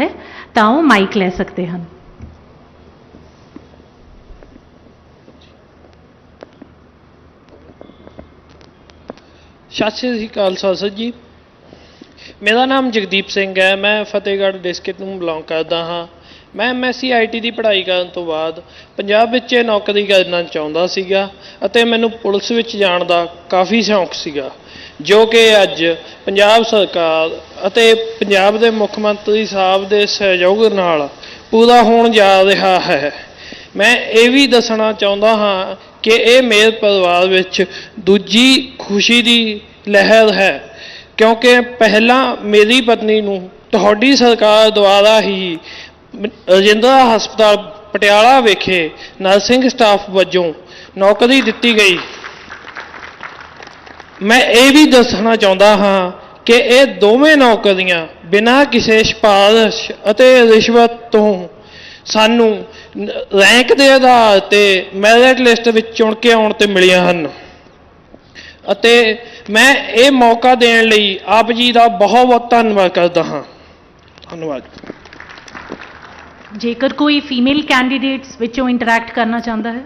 ਹੈ, ਤਾਂ ਉਹ ਮਾਈਕ ਲੈ ਸਕਦੇ ਹਨ। ਸਤਿ ਸ਼੍ਰੀ ਅਕਾਲ ਸਾਸਰ ਜੀ। ਮੇਰਾ ਨਾਮ ਜਗਦੀਪ ਸਿੰਘ ਹੈ, ਮੈਂ ਫਤਿਹਗੜ੍ਹ ਡਿਸਟ੍ਰਿਕਟ ਨੂੰ ਬਿਲੋਂਗ ਕਰਦਾ ਹਾਂ। ਮੈਂ ਐਮਐਸਸੀ ਆਈਟੀ ਦੀ ਪੜ੍ਹਾਈ ਕਰਨ ਤੋਂ ਬਾਅਦ ਪੰਜਾਬ ਵਿੱਚ ਇਹ ਨੌਕਰੀ ਕਰਨਾ ਚਾਹੁੰਦਾ ਸੀਗਾ ਅਤੇ ਮੈਨੂੰ ਪੁਲਿਸ ਵਿੱਚ ਜਾਣ ਦਾ ਕਾਫੀ ਸ਼ੌਂਕ ਸੀਗਾ। ਜੋ ਕਿ ਅੱਜ ਪੰਜਾਬ ਸਰਕਾਰ ਅਤੇ ਪੰਜਾਬ ਦੇ ਮੁੱਖ ਮੰਤਰੀ ਸਾਹਿਬ ਦੇ ਸਹਿਯੋਗ ਨਾਲ ਪੂਰਾ ਹੋਣ ਜਾ ਰਿਹਾ ਹੈ। ਮੈਂ ਇਹ ਵੀ ਦੱਸਣਾ ਚਾਹੁੰਦਾ ਹਾਂ ਕਿ ਇਹ ਮੇਰੇ ਪਰਿਵਾਰ ਵਿੱਚ ਦੂਜੀ ਖੁਸ਼ੀ ਦੀ ਲਹਿਰ ਹੈ, ਕਿਉਂਕਿ ਪਹਿਲਾਂ ਮੇਰੀ ਪਤਨੀ ਨੂੰ ਤੁਹਾਡੀ ਸਰਕਾਰ ਦੁਆਰਾ ਹੀ ਰਜਿੰਦਰਾ ਹਸਪਤਾਲ ਪਟਿਆਲਾ ਵਿਖੇ ਨਰਸਿੰਗ ਸਟਾਫ ਵਜੋਂ ਨੌਕਰੀ ਦਿੱਤੀ ਗਈ। ਮੈਂ ਇਹ ਵੀ ਦੱਸਣਾ ਚਾਹੁੰਦਾ ਹਾਂ ਕਿ ਇਹ ਦੋਵੇਂ ਨੌਕਰੀਆਂ ਬਿਨਾਂ ਕਿਸੇ ਸਿਫਾਰਿਸ਼ ਅਤੇ ਰਿਸ਼ਵਤ ਤੋਂ ਸਾਨੂੰ ਰੈਂਕ ਦੇ ਆਧਾਰ ਤੇ ਮੈਰਿਟ ਲਿਸਟ ਵਿੱਚ ਚੁਣ ਕੇ ਆਉਣ ਤੇ ਮਿਲੀਆਂ ਹਨ। ਅਤੇ ਮੈਂ ਇਹ ਮੌਕਾ ਦੇਣ ਲਈ ਆਪ ਜੀ ਦਾ ਬਹੁਤ ਬਹੁਤ ਧੰਨਵਾਦ ਕਰਦਾ ਹਾਂ। ਧੰਨਵਾਦ। ਜੇਕਰ ਕੋਈ ਫੀਮੇਲ ਕੈਂਡੀਡੇਟਸ ਵਿੱਚੋਂ ਇੰਟਰੈਕਟ ਕਰਨਾ ਚਾਹੁੰਦਾ ਹੈ।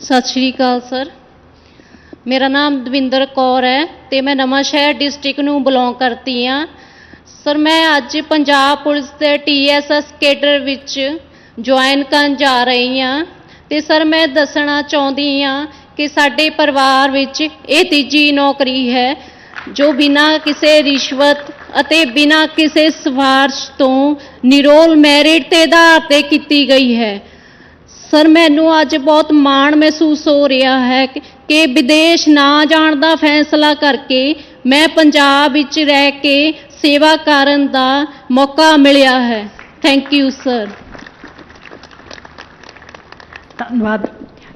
ਸਤਿ ਸ਼੍ਰੀ ਅਕਾਲ, ਸਰ। ਮੇਰਾ ਨਾਮ ਦਵਿੰਦਰ ਕੌਰ ਹੈ ਤੇ ਮੈਂ ਨਵਾਂ ਸ਼ਹਿਰ ਡਿਸਟ੍ਰਿਕਟ ਨੂੰ ਬਿਲੋਂਗ ਕਰਦੀ ਹਾਂ। ਸਰ, ਮੈਂ ਅੱਜ ਪੰਜਾਬ ਪੁਲਿਸ ਦੇ ਟੀਐਸਐਸ ਕੇਡਰ ਵਿੱਚ ਜੁਆਇਨ ਕਰਨ ਜਾ ਰਹੀ ਹਾਂ ਤੇ ਸਰ, ਮੈਂ ਦੱਸਣਾ ਚਾਹੁੰਦੀ ਹਾਂ ਕਿ ਸਾਡੇ ਪਰਿਵਾਰ ਵਿੱਚ ਇਹ ਤੀਜੀ ਨੌਕਰੀ ਹੈ ਜੋ ਬਿਨਾਂ ਕਿਸੇ ਰਿਸ਼ਵਤ ਅਤੇ ਬਿਨਾਂ ਕਿਸੇ ਸਿਫਾਰਿਸ਼ ਤੋਂ ਨਿਰੋਲ ਮੈਰਿਟ ਦੇ ਆਧਾਰ ਤੇ ਕੀਤੀ ਗਈ ਹੈ। ਸਰ, ਮੈਨੂੰ ਅੱਜ ਬਹੁਤ ਮਾਣ ਮਹਿਸੂਸ ਹੋ ਰਿਹਾ ਹੈ ਕਿ- ਵਿਦੇਸ਼ ਨਾ ਜਾਣ ਦਾ ਫੈਸਲਾ ਕਰਕੇ ਮੈਂ ਪੰਜਾਬ ਵਿੱਚ ਰਹਿ ਕੇ ਸੇਵਾ ਕਰਨ ਦਾ ਮੌਕਾ ਮਿਲਿਆ ਹੈ। ਥੈਂਕ ਯੂ ਸਰ ਧੰਨਵਾਦ।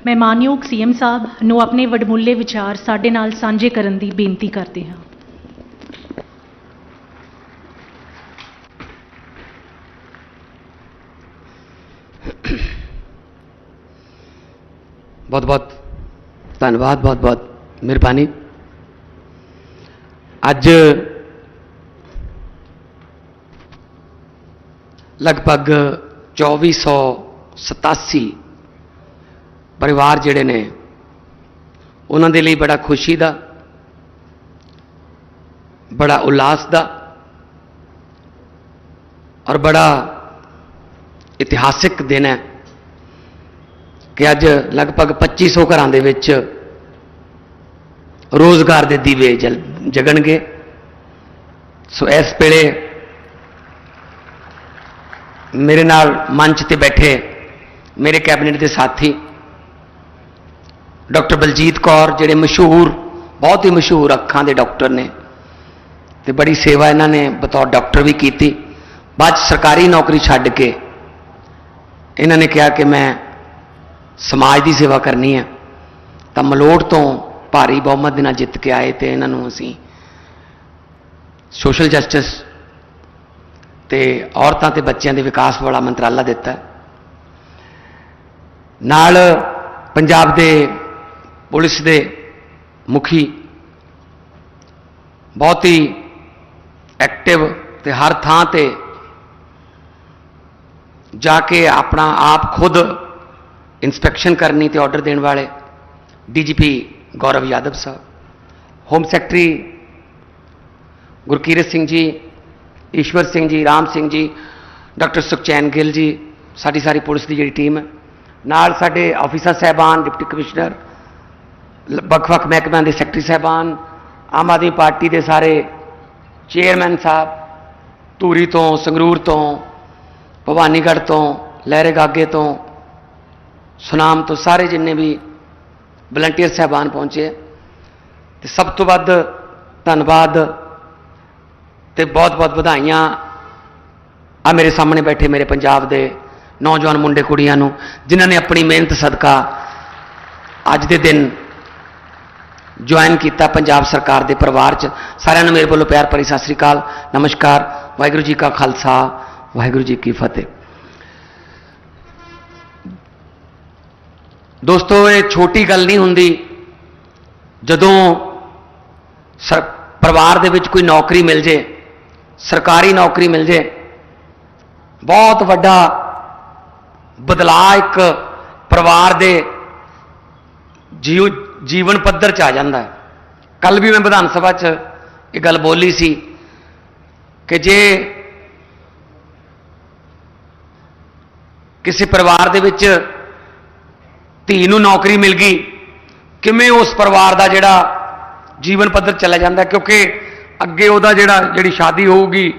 ਮੈਂ ਮਾਨਯੋਗ ਸੀਐਮ ਸਾਹਿਬ ਨੂੰ ਆਪਣੇ ਵਡਮੁੱਲੇ ਵਿਚਾਰ ਸਾਡੇ ਨਾਲ ਸਾਂਝੇ ਕਰਨ ਦੀ ਬੇਨਤੀ ਕਰਦੇ ਹਾਂ। ਬਹੁਤ ਬਹੁਤ ਧੰਨਵਾਦ ਬਹੁਤ ਬਹੁਤ ਮਿਹਰਬਾਨੀ ਅੱਜ ਲਗਭਗ 2487 ਪਰਿਵਾਰ ਜਿਹੜੇ ਨੇ ਉਹਨਾਂ ਦੇ ਲਈ ਬੜਾ ਖੁਸ਼ੀ ਦਾ ਬੜਾ ਉਲਾਸ ਦਾ ਔਰ ਬੜਾ ਇਤਿਹਾਸਿਕ ਦਿਨ ਹੈ ਕਿ ਅੱਜ ਲਗਭਗ 2500 ਘਰਾਂ ਦੇ ਵਿੱਚ ਰੋਜ਼ਗਾਰ ਦੇ ਦੀਵੇ ਜਲ, ਜਗਣਗੇ। ਸੋ ਇਸ ਵੇਲੇ ਮੇਰੇ ਨਾਲ ਮੰਚ ਤੇ ਬੈਠੇ ਮੇਰੇ ਕੈਬਨਿਟ ਦੇ ਸਾਥੀ ਡਾਕਟਰ ਬਲਜੀਤ ਕੌਰ, ਜਿਹੜੇ ਮਸ਼ਹੂਰ, ਬਹੁਤ ਹੀ ਮਸ਼ਹੂਰ ਅੱਖਾਂ ਦੇ ਡਾਕਟਰ ਨੇ ਤੇ ਬੜੀ ਸੇਵਾ ਇਹਨਾਂ ਨੇ ਬਤੌਰ ਡਾਕਟਰ ਵੀ ਕੀਤੀ। ਬਾਅਦ 'ਚ ਸਰਕਾਰੀ ਨੌਕਰੀ ਛੱਡ ਕੇ ਇਹਨਾਂ ਨੇ ਕਿਹਾ ਕਿ ਮੈਂ ਸਮਾਜ ਦੀ ਸੇਵਾ ਕਰਨੀ ਹੈ। ਤਾਂ ਮਲੋਟ ਤੋਂ ਭਾਰੀ ਬਹੁਮਤ ਦੇ ਨਾਲ ਜਿੱਤ ਕੇ ਆਏ ਤੇ ਇਹਨਾਂ ਨੂੰ ਅਸੀਂ ਸੋਸ਼ਲ ਜਸਟਿਸ ਤੇ ਔਰਤਾਂ ਤੇ ਬੱਚਿਆਂ ਦੇ ਵਿਕਾਸ ਵਾਲਾ ਮੰਤਰਾਲਾ ਦਿੱਤਾ ਨਾਲ ਪੰਜਾਬ ਦੇ ਪੁਲਿਸ ਦੇ ਮੁਖੀ ਬਹੁਤ ਹੀ ਐਕਟਿਵ ਤੇ ਹਰ ਥਾਂ ਤੇ ਜਾ ਕੇ ਆਪਣਾ ਆਪ ਖੁਦ ਇਨਸਪੈਕਸ਼ਨ ਕਰਨੀ ਤੇ ਆਰਡਰ ਦੇਣ ਵਾਲੇ DGP Gaurav Yadav sahib, home secretary Gurkirat Singh ji, Ishwar Singh ਜੀ, ਰਾਮ ਸਿੰਘ ਜੀ, ਡਾਕਟਰ ਸੁਖਚੈਨ ਗਿੱਲ ਜੀ, ਸਾਡੀ ਸਾਰੀ ਪੁਲਿਸ ਦੀ ਜਿਹੜੀ ਟੀਮ ਹੈ। ਨਾਲ ਸਾਡੇ ਆਫੀਸਰ ਸਹਿਬਾਨ, ਡਿਪਟੀ ਕਮਿਸ਼ਨਰ, ਲ- ਵੱਖ-ਵੱਖ ਮਹਿਕਮਿਆਂ ਦੇ ਸੈਕਟਰੀ ਸਹਿਬਾਨ, ਆਮ ਆਦਮੀ ਪਾਰਟੀ ਦੇ ਸਾਰੇ ਚੇਅਰਮੈਨ ਸਾਹਿਬ, ਧੂਰੀ ਤੋਂ, ਸੰਗਰੂਰ ਤੋਂ, ਭਵਾਨੀਗੜ੍ਹ ਤੋਂ, ਲਹਿਰੇ ਗਾਗੇ ਤੋਂ ਸੁਨਾਮ ਤੋਂ ਸਾਰੇ ਜਿੰਨੇ ਵੀ ਵਲੰਟੀਅਰ ਸਹਿਬਾਨ ਪਹੁੰਚੇ। ਤੇ ਸਭ ਤੋਂ ਵੱਧ ਧੰਨਵਾਦ ਤੇ ਬਹੁਤ-ਬਹੁਤ ਵਧਾਈਆਂ। ਆ ਮੇਰੇ ਸਾਹਮਣੇ ਬੈਠੇ ਮੇਰੇ ਪੰਜਾਬ ਦੇ ਨੌਜਵਾਨ ਮੁੰਡੇ ਕੁੜੀਆਂ ਨੂੰ, ਜਿਨ੍ਹਾਂ ਨੇ ਆਪਣੀ ਮਿਹਨਤ ਸਦਕਾ ਅੱਜ ਦੇ ਦਿਨ ਜੁਆਇਨ ਕੀਤਾ ਪੰਜਾਬ ਸਰਕਾਰ ਦੇ ਪਰਿਵਾਰ 'ਚ। ਸਾਰਿਆਂ ਨੂੰ ਮੇਰੇ ਵੱਲੋਂ ਪਿਆਰ ਭਰੀ ਸਤਿ ਸ੍ਰੀ ਅਕਾਲ, ਨਮਸਕਾਰ, ਵਾਹਿਗੁਰੂ ਜੀ ਕਾ ਖਾਲਸਾ, ਵਾਹਿਗੁਰੂ ਜੀ ਕੀ ਫਤਿਹ। ਦੋਸਤੋ, ਇਹ ਛੋਟੀ ਗੱਲ ਨਹੀਂ ਹੁੰਦੀ। ਜਦੋਂ ਸਰ, ਪਰਿਵਾਰ ਦੇ ਵਿੱਚ ਕੋਈ ਨੌਕਰੀ ਮਿਲ ਜੇ, ਸਰਕਾਰੀ ਨੌਕਰੀ ਮਿਲ ਜੇ, ਬਹੁਤ ਵੱਡਾ ਬਦਲਾਅ ਇੱਕ ਪਰਿਵਾਰ ਦੇ ਜੀਵ ਜੀਵਨ ਪੱਧਰ 'ਚ ਆ ਜਾਂਦਾ ਹੈ। ਕੱਲ ਵੀ ਮੈਂ ਵਿਧਾਨ ਸਭਾ 'ਚ ਇਹ ਗੱਲ ਬੋਲੀ ਸੀ ਕਿ ਜੇ ਕਿਸੇ ਪਰਿਵਾਰ ਦੇ ਵਿੱਚ ਧੀ ਨੂੰ ਨੌਕਰੀ ਮਿਲ ਗਈ। ਕਿਵੇਂ ਉਸ ਪਰਿਵਾਰ ਦਾ ਜਿਹੜਾ ਜੀਵਨ ਪੱਧਰ ਚਲਾ ਜਾਂਦਾ ਕਿਉਂਕਿ ਅੱਗੇ ਉਹਦਾ ਜਿਹੜਾ, ਜਿਹੜੀ ਸ਼ਾਦੀ ਹੋਊਗੀ,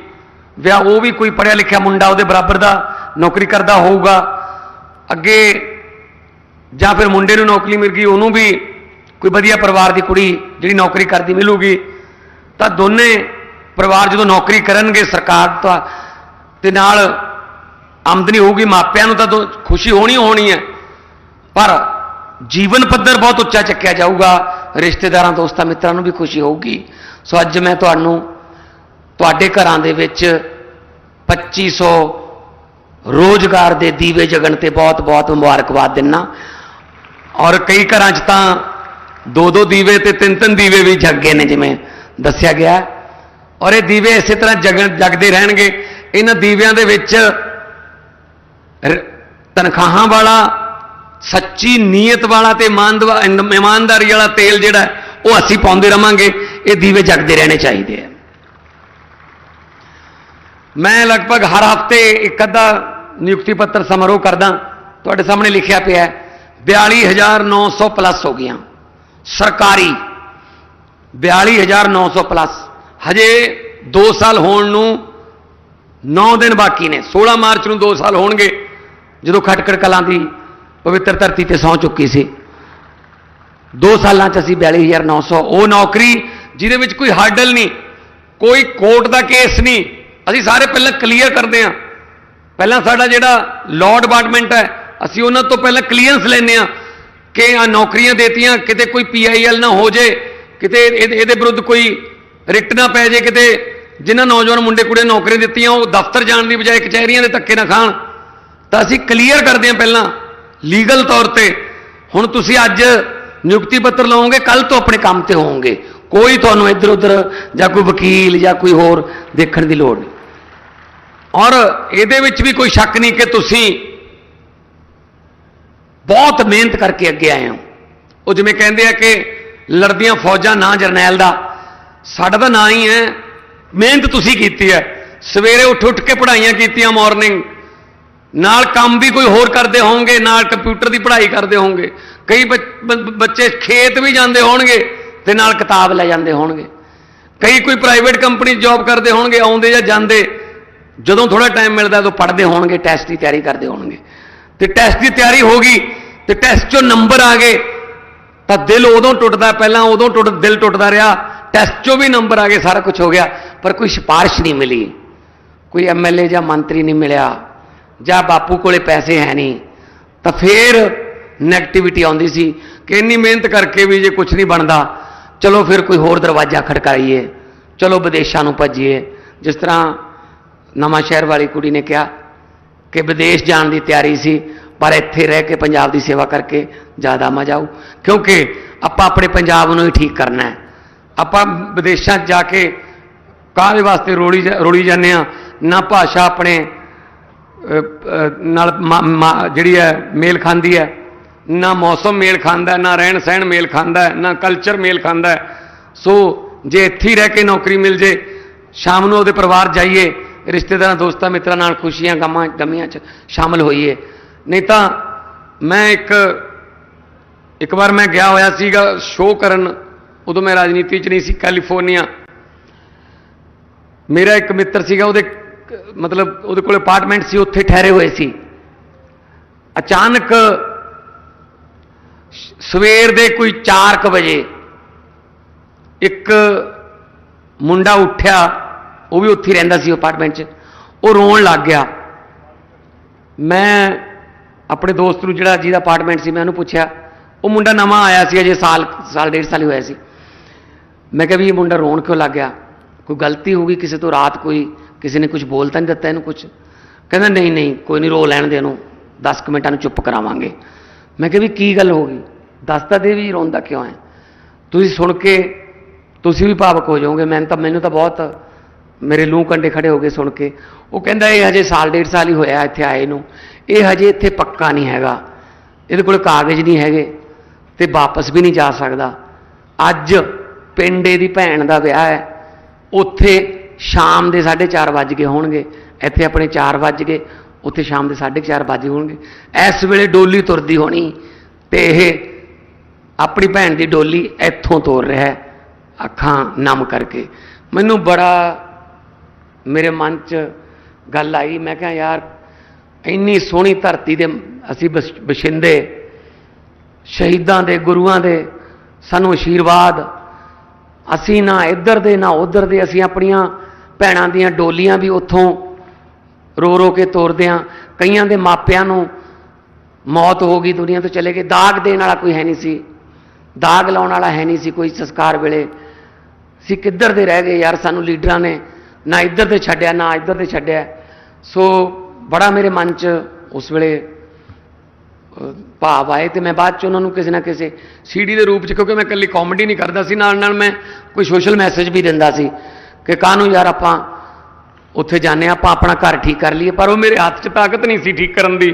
ਵਿਆਹ ਉਹ ਵੀ ਕੋਈ ਪੜ੍ਹਿਆ ਲਿਖਿਆ ਮੁੰਡਾ ਉਹਦੇ ਬਰਾਬਰ ਦਾ ਨੌਕਰੀ ਕਰਦਾ ਹੋਊਗਾ। ਅੱਗੇ ਜਾਂ ਫਿਰ ਮੁੰਡੇ ਨੂੰ ਨੌਕਰੀ ਮਿਲ ਗਈ, ਉਹਨੂੰ ਵੀ ਕੋਈ ਵਧੀਆ ਪਰਿਵਾਰ ਦੀ ਕੁੜੀ ਜਿਹੜੀ ਨੌਕਰੀ ਕਰਦੀ ਮਿਲੂਗੀ। ਤਾਂ ਦੋਨੇ ਪਰਿਵਾਰ ਜਦੋਂ ਨੌਕਰੀ ਕਰਨਗੇ ਸਰਕਾਰ ਤੋਂ, ਤੇ ਨਾਲ ਆਮਦਨੀ ਹੋਊਗੀ, ਮਾਪਿਆਂ ਨੂੰ ਤਾਂ ਦੋ- ਖੁਸ਼ੀ ਹੋਣੀ ਹੋਣੀ ਹੈ। ਪਰ ਜੀਵਨ ਪੱਧਰ ਬਹੁਤ ਉੱਚਾ ਚੱਕਿਆ ਜਾਊਗਾ, ਰਿਸ਼ਤੇਦਾਰਾਂ, ਦੋਸਤਾਂ, ਮਿੱਤਰਾਂ ਨੂੰ ਵੀ ਖੁਸ਼ੀ ਹੋਊਗੀ। ਸੋ ਅੱਜ ਮੈਂ ਤੁਹਾਨੂੰ ਤੁਹਾਡੇ ਘਰਾਂ ਦੇ ਵਿੱਚ 2500 ਰੋਜ਼ਗਾਰ ਦੇ ਦੀਵੇ ਜਗਣ ਤੇ ਬਹੁਤ-ਬਹੁਤ ਮੁਬਾਰਕਬਾਦ ਦਿੰਨਾ। ਔਰ ਕਈ ਘਰਾਂ 'ਚ ਤਾਂ ਦੋ ਦੋ ਦੀਵੇ ਤੇ ਤਿੰਨ ਤਿੰਨ ਦੀਵੇ ਵੀ ਜਗ ਗਏ ਨੇ, ਜਿਵੇਂ ਦੱਸਿਆ ਗਿਆ। ਔਰ ਇਹ ਦੀਵੇ ਇਸੇ ਤਰ੍ਹਾਂ ਜਗਣ, ਜਗਦੇ ਰਹਿਣਗੇ। ਇਹਨਾਂ ਦੀਵਿਆਂ ਦੇ ਵਿੱਚ ਤਨਖਾਹਾਂ ਵਾਲਾ ਸੱਚੀ ਨੀਅਤ ਵਾਲਾ ਤੇ ਇਮਾਨਦਵਾ- ਇਮਾਨਦਾਰੀ ਵਾਲਾ ਤੇਲ ਜਿਹੜਾ ਉਹ ਅਸੀਂ ਪਾਉਂਦੇ ਰਵਾਂਗੇ, ਇਹ ਦੀਵੇ ਜਗਦੇ ਰਹਿਣੇ ਚਾਹੀਦੇ ਆ। ਮੈਂ ਲਗਭਗ ਹਰ ਹਫ਼ਤੇ ਇੱਕ ਅੱਧਾ ਨਿਯੁਕਤੀ ਪੱਤਰ ਸਮਾਰੋਹ ਕਰਦਾ। ਤੁਹਾਡੇ ਸਾਹਮਣੇ ਲਿਖਿਆ ਪਿਆ ਹੈ 42900 ਪਲੱਸ ਹੋ ਗਈਆਂ। ਸਰਕਾਰੀ 42900 ਪਲੱਸ। ਹਜੇ 2 ਸਾਲ ਹੋਣ ਨੂੰ 9 ਦਿਨ ਬਾਕੀ ਨੇ। 16 ਮਾਰਚ ਨੂੰ 2 ਸਾਲ ਹੋਣਗੇ, ਜਦੋਂ ਖਟਕੜ ਕਲਾਂ ਦੀ ਪਵਿੱਤਰ ਧਰਤੀ ਤੇ ਸੌ ਚੁੱਕੀ ਸੀ। 2 ਸਾਲਾਂ 'ਚ ਅਸੀਂ 42900 ਉਹ ਨੌਕਰੀ ਜਿਹਦੇ ਵਿੱਚ ਕੋਈ ਹਰਡਲ ਨਹੀਂ, ਕੋਈ ਕੋਰਟ ਦਾ ਕੇਸ ਨਹੀਂ, ਅਸੀਂ ਸਾਰੇ ਪਹਿਲਾਂ ਕਲੀਅਰ ਕਰਦੇ ਹਾਂ। ਪਹਿਲਾਂ ਸਾਡਾ ਜਿਹੜਾ ਲਾਅ ਡਿਪਾਰਟਮੈਂਟ ਹੈ, ਅਸੀਂ ਉਹਨਾਂ ਤੋਂ ਪਹਿਲਾਂ ਕਲੀਅਰੈਂਸ ਲੈਂਦੇ ਹਾਂ ਕਿ ਆ ਨੌਕਰੀਆਂ ਦੇਤੀਆਂ, ਕਿਤੇ ਕੋਈ ਪੀਆਈਐਲ ਨਾ ਹੋ ਜੇ ਕਿਤੇ ਇਹਦੇ ਇਹਦੇ ਵਿਰੁੱਧ ਕੋਈ ਰਿਟ ਨਾ ਪੈ ਜੇ ਕਿਤੇ ਜਿਨ੍ਹਾਂ ਨੌਜਵਾਨ ਮੁੰਡੇ ਕੁੜੀਆਂ ਨੌਕਰੀਆਂ ਦਿੱਤੀਆਂ, ਉਹ ਦਫ਼ਤਰ ਜਾਣ ਦੀ ਬਜਾਏ ਕਚਹਿਰੀਆਂ ਦੇ ਧੱਕੇ ਨਾ ਖਾਣ। ਤਾਂ ਅਸੀਂ ਕਲੀਅਰ ਕਰਦੇ ਹਾਂ ਪਹਿਲਾਂ ਲੀਗਲ ਤੌਰ ਤੇ। ਹੁਣ ਤੁਸੀਂ ਅੱਜ ਨਿਯੁਕਤੀ ਪੱਤਰ ਲਓਗੇ ਕੱਲ ਤੋਂ ਆਪਣੇ ਕੰਮ ਤੇ ਹੋਵੋਗੇ। ਕੋਈ ਤੁਹਾਨੂੰ ਇੱਧਰ ਉੱਧਰ ਜਾਂ ਕੋਈ ਵਕੀਲ ਜਾਂ ਕੋਈ ਹੋਰ ਦੇਖਣ ਦੀ ਲੋੜ ਨਹੀਂ। ਔਰ ਇਹਦੇ ਵਿੱਚ ਵੀ ਕੋਈ ਸ਼ੱਕ ਨਹੀਂ ਕਿ ਤੁਸੀਂ ਬਹੁਤ ਮਿਹਨਤ ਕਰਕੇ ਅੱਗੇ ਆਏ ਹੋ। ਉਹ ਜਿਵੇਂ ਕਹਿੰਦੇ ਆ ਕਿ ਲੜਦੀਆਂ ਫੌਜਾਂ ਨਾ ਜਰਨੈਲ ਦਾ। ਸਾਡਾ ਤਾਂ ਨਾਂ ਹੀ ਹੈ, ਮਿਹਨਤ ਤੁਸੀਂ ਕੀਤੀ ਹੈ। ਸਵੇਰੇ ਉੱਠ ਉੱਠ ਕੇ ਪੜ੍ਹਾਈਆਂ ਕੀਤੀਆਂ ਮਾਰਨਿੰਗ ਨਾਲ ਕੰਮ ਵੀ ਕੋਈ ਹੋਰ ਕਰਦੇ ਹੋਣਗੇ, ਨਾਲ ਕੰਪਿਊਟਰ ਦੀ ਪੜ੍ਹਾਈ ਕਰਦੇ ਹੋਣਗੇ। ਕਈ ਬ- ਬੱਚੇ ਖੇਤ ਵੀ ਜਾਂਦੇ ਹੋਣਗੇ ਤੇ ਨਾਲ ਕਿਤਾਬ ਲੈ ਜਾਂਦੇ ਹੋਣਗੇ। ਕਈ ਕੋਈ ਪ੍ਰਾਈਵੇਟ ਕੰਪਨੀ ਜੌਬ ਕਰਦੇ ਹੋਣਗੇ, ਆਉਂਦੇ ਜਾਂ ਜਾਂਦੇ, ਜਦੋਂ ਥੋੜਾ ਟਾਈਮ ਮਿਲਦਾ ਉਦੋਂ ਪੜ੍ਹਦੇ ਹੋਣਗੇ ਟੈਸਟ ਦੀ ਤਿਆਰੀ ਕਰਦੇ ਹੋਣਗੇ। ਤੇ ਟੈਸਟ ਦੀ ਤਿਆਰੀ ਹੋ ਗਈ, ਤੇ ਟੈਸਟ 'ਚੋਂ ਨੰਬਰ ਆ ਗਏ, ਤਾਂ ਦਿਲ ਉਦੋਂ ਟੁੱਟਦਾ, ਪਹਿਲਾਂ ਉਦੋਂ ਟੁੱਟ, ਦਿਲ ਟੁੱਟਦਾ ਰਿਹਾ ਟੈਸਟ 'ਚੋਂ ਵੀ ਨੰਬਰ ਆ ਗਏ, ਸਾਰਾ ਕੁਝ ਹੋ ਗਿਆ, ਪਰ ਕੋਈ ਸਿਫਾਰਿਸ਼ ਨਹੀਂ ਮਿਲੀ। ਕੋਈ ਐਮਐਲਏ ਜਾਂ ਮੰਤਰੀ ਨਹੀਂ ਮਿਲਿਆ। ਜਾਂ ਬਾਪੂ ਕੋਲੇ ਪੈਸੇ ਹੈ ਨਹੀਂ, ਤਾਂ ਫੇਰ ਨੈਗੇਟਿਵਿਟੀ ਆਉਂਦੀ ਸੀ ਕਿ ਇੰਨੀ ਮਿਹਨਤ ਕਰਕੇ ਵੀ ਜੇ ਕੁਝ ਨਹੀਂ ਬਣਦਾ, ਚਲੋ ਫਿਰ ਕੋਈ ਹੋਰ ਦਰਵਾਜ਼ਾ ਖੜਕਾਈਏ, ਚਲੋ ਵਿਦੇਸ਼ਾਂ ਨੂੰ ਭੱਜੀਏ। ਜਿਸ ਤਰ੍ਹਾਂ ਨਵਾਂ ਸ਼ਹਿਰ ਵਾਲੀ ਕੁੜੀ ਨੇ ਕਿਹਾ ਕਿ ਵਿਦੇਸ਼ ਜਾਣ ਦੀ ਤਿਆਰੀ ਸੀ, ਪਰ ਇੱਥੇ ਰਹਿ ਕੇ ਪੰਜਾਬ ਦੀ ਸੇਵਾ ਕਰਕੇ ਜ਼ਿਆਦਾ ਮਜ਼ਾ ਆਊ। ਕਿਉਂਕਿ ਆਪਾਂ ਆਪਣੇ ਪੰਜਾਬ ਨੂੰ ਹੀ ਠੀਕ ਕਰਨਾ ਹੈ। ਆਪਾਂ ਵਿਦੇਸ਼ਾਂ 'ਚ ਜਾ ਕੇ ਕਾਹਦੇ ਵਾਸਤੇ ਰੋਲੀ ਜਾ- ਰੋੜੀ ਜਾਂਦੇ ਆ ਨਾ ਭਾਸ਼ਾ ਆਪਣੇ ਨਾਲ ਮਾ- ਮਾ- ਜਿਹੜੀ ਹੈ ਮੇਲ ਖਾਂਦੀ ਹੈ। ਨਾ ਮੌਸਮ ਮੇਲ ਖਾਂਦਾ, ਨਾ ਰਹਿਣ ਸਹਿਣ ਮੇਲ ਖਾਂਦਾ, ਨਾ ਕਲਚਰ ਮੇਲ ਖਾਂਦਾ। ਸੋ ਜੇ ਇੱਥੇ ਹੀ ਰਹਿ ਕੇ ਨੌਕਰੀ ਮਿਲ ਜੇ, ਸ਼ਾਮ ਨੂੰ ਉਹਦੇ ਪਰਿਵਾਰ ਜਾਈਏ, ਰਿਸ਼ਤੇਦਾਰਾਂ, ਦੋਸਤਾਂ, ਮਿੱਤਰਾਂ ਨਾਲ ਖੁਸ਼ੀਆਂ, ਗਮਾਂ, ਗਮੀਆਂ 'ਚ ਸ਼ਾਮਲ ਹੋਈਏ। ਨਹੀਂ ਤਾਂ ਮੈਂ ਇੱਕ ਇੱਕ ਵਾਰ ਮੈਂ ਗਿਆ ਹੋਇਆ ਸੀਗਾ ਸ਼ੋਅ ਕਰਨ, ਉਦੋਂ ਮੈਂ ਰਾਜਨੀਤੀ 'ਚ ਨਹੀਂ ਸੀ, ਕੈਲੀਫੋਰਨੀਆ। ਮੇਰਾ ਇੱਕ ਮਿੱਤਰ ਸੀਗਾ, ਉਹਦੇ ਮਤਲਬ ਉਹਦੇ ਕੋਲ ਅਪਾਰਟਮੈਂਟ ਸੀ, ਉੱਥੇ ਠਹਿਰੇ ਹੋਏ ਸੀ। ਅਚਾਨਕ ਸਵੇਰ ਦੇ ਕੋਈ 4:00 ਵਜੇ ਇੱਕ ਮੁੰਡਾ ਉੱਠਿਆ, ਉਹ ਵੀ ਉੱਥੇ ਰਹਿੰਦਾ ਸੀ ਅਪਾਰਟਮੈਂਟ 'ਚ। ਉਹ ਰੋਣ ਲੱਗ ਗਿਆ। ਮੈਂ ਆਪਣੇ ਦੋਸਤ ਨੂੰ ਜਿਹੜਾ ਜਿਹਦਾ ਅਪਾਰਟਮੈਂਟ ਸੀ, ਮੈਂ ਉਹਨੂੰ ਪੁੱਛਿਆ, ਉਹ ਮੁੰਡਾ ਨਵਾਂ ਆਇਆ ਸੀ, ਅਜੇ ਸਾਲ ਸਾਲ ਡੇਢ ਸਾਲ ਹੀ ਹੋਇਆ ਸੀ। ਮੈਂ ਕਿਹਾ ਵੀ ਇਹ ਮੁੰਡਾ ਰੋਣ ਕਿਉਂ ਲੱਗ ਗਿਆ? ਕੋਈ ਗਲਤੀ ਹੋ ਗਈ ਕਿਸੇ ਤੋਂ? ਰਾਤ ਕੋਈ ਕਿਸੇ ਨੇ ਕੁਝ ਬੋਲ ਤਾਂ ਨਹੀਂ ਦਿੱਤਾ ਇਹਨੂੰ ਕੁਝ। ਕਹਿੰਦਾ, ਨਹੀਂ ਨਹੀਂ, ਕੋਈ ਨਹੀਂ, ਰੋ ਲੈਣ ਦੇ ਇਹਨੂੰ। 10 ਕੁ ਮਿੰਟਾਂ ਨੂੰ ਚੁੱਪ ਕਰਾਵਾਂਗੇ। ਮੈਂ ਕਿਹਾ ਵੀ ਕੀ ਗੱਲ ਹੋ ਗਈ? ਦੱਸ ਤਾਂ ਦੇ ਵੀ ਰੋਂਦਾ ਕਿਉਂ ਹੈ? ਤੁਸੀਂ ਸੁਣ ਕੇ ਤੁਸੀਂ ਵੀ ਭਾਵਕ ਹੋ ਜਾਓਗੇ। ਮੈਨੂੰ ਤਾਂ ਮੈਨੂੰ ਤਾਂ ਬਹੁਤ ਮੇਰੇ ਲੂੰ ਕੰਡੇ ਖੜੇ ਹੋ ਗਏ ਸੁਣ ਕੇ। ਉਹ ਕਹਿੰਦਾ, ਇਹ ਹਜੇ ਸਾਲ, ਡੇਢ ਸਾਲ ਹੀ ਹੋਇਆ ਇੱਥੇ ਆਏ ਨੂੰ। ਇਹ ਹਜੇ ਇੱਥੇ ਪੱਕਾ ਨਹੀਂ ਹੈਗਾ। ਇਹਦੇ ਕੋਲ ਕਾਗਜ਼ ਨਹੀਂ ਹੈਗੇ ਤੇ ਵਾਪਸ ਵੀ ਨਹੀਂ ਜਾ ਸਕਦਾ। ਅੱਜ ਪਿੰਡੇ ਦੀ ਭੈਣ ਦਾ ਵਿਆਹ ਹੈ। ਉੱਥੇ ਸ਼ਾਮ ਦੇ 4:30 ਵੱਜ ਗਏ ਹੋਣਗੇ। ਇੱਥੇ ਆਪਣੇ 4 ਵੱਜ ਗਏ, ਉੱਥੇ ਸ਼ਾਮ ਦੇ 4:30 ਵੱਜ ਹੋਣਗੇ। ਇਸ ਵੇਲੇ ਡੋਲੀ ਤੁਰਦੀ ਹੋਣੀ ਤੇ ਇਹ ਆਪਣੀ ਭੈਣ ਦੀ ਡੋਲੀ ਇੱਥੋਂ ਤੋਰ ਰਿਹਾ ਹੈ, ਅੱਖਾਂ ਨਮ ਕਰਕੇ। ਮੈਨੂੰ ਬੜਾ, ਮੇਰੇ ਮਨ 'ਚ ਗੱਲ ਆਈ, ਮੈਂ ਕਿਹਾ, ਯਾਰ, ਇੰਨੀ ਸੋਹਣੀ ਧਰਤੀ ਦੇ ਅਸੀਂ ਬਸ- ਬਸ਼ਿੰਦੇ, ਸ਼ਹੀਦਾਂ ਦੇ, ਗੁਰੂਆਂ ਦੇ, ਸਾਨੂੰ ਆਸ਼ੀਰਵਾਦ ਅਸੀਂ ਨਾ ਇੱਧਰ ਦੇ, ਨਾ ਉੱਧਰ ਦੇ, ਅਸੀਂ ਆਪਣੀਆਂ ਭੈਣਾਂ ਦੀਆਂ ਡੋਲੀਆਂ ਵੀ ਉੱਥੋਂ ਰੋ ਰੋ ਕੇ ਤੋਰਦਿਆਂ ਕਈਆਂ ਦੇ ਮਾਪਿਆਂ ਨੂੰ ਮੌਤ ਹੋ ਗਈ, ਦੁਨੀਆ ਤੋਂ ਚਲੇ ਗਏ। ਦਾਗ ਦੇਣ ਵਾਲਾ ਕੋਈ ਹੈ ਨਹੀਂ ਸੀ। ਦਾਗ ਲਾਉਣ ਵਾਲਾ ਹੈ ਨਹੀਂ ਸੀ ਕੋਈ ਸੰਸਕਾਰ ਵੇਲੇ। ਸੀ ਕਿੱਧਰ ਦੇ ਰਹਿ ਗਏ ਯਾਰ? ਸਾਨੂੰ ਲੀਡਰਾਂ ਨੇ ਨਾ ਇੱਧਰ ਤੇ ਛੱਡਿਆ, ਨਾ ਇੱਧਰ ਤੇ ਛੱਡਿਆ। ਸੋ ਬੜਾ ਮੇਰੇ ਮਨ 'ਚ ਉਸ ਵੇਲੇ ਭਾਵ ਆਏ ਤੇ ਮੈਂ ਬਾਅਦ 'ਚ ਉਹਨਾਂ ਨੂੰ ਕਿਸੇ ਨਾ ਕਿਸੇ ਸੀਡੀ ਦੇ ਰੂਪ 'ਚ, ਕਿਉਂਕਿ ਮੈਂ ਇਕੱਲੀ ਕਾਮੇਡੀ ਨਹੀਂ ਕਰਦਾ ਸੀ। ਨਾਲ ਨਾਲ ਮੈਂ ਕੋਈ ਸੋਸ਼ਲ ਮੈਸੇਜ ਵੀ ਦਿੰਦਾ ਸੀ। ਕਿ ਕਾਹਨੂੰ ਯਾਰ ਆਪਾਂ ਉੱਥੇ ਜਾਂਦੇ ਹਾਂ, ਆਪਾਂ ਆਪਣਾ ਘਰ ਠੀਕ ਕਰ ਲਈਏ, ਪਰ ਉਹ ਮੇਰੇ ਹੱਥ 'ਚ ਤਾਕਤ ਨਹੀਂ ਸੀ ਠੀਕ ਕਰਨ ਦੀ।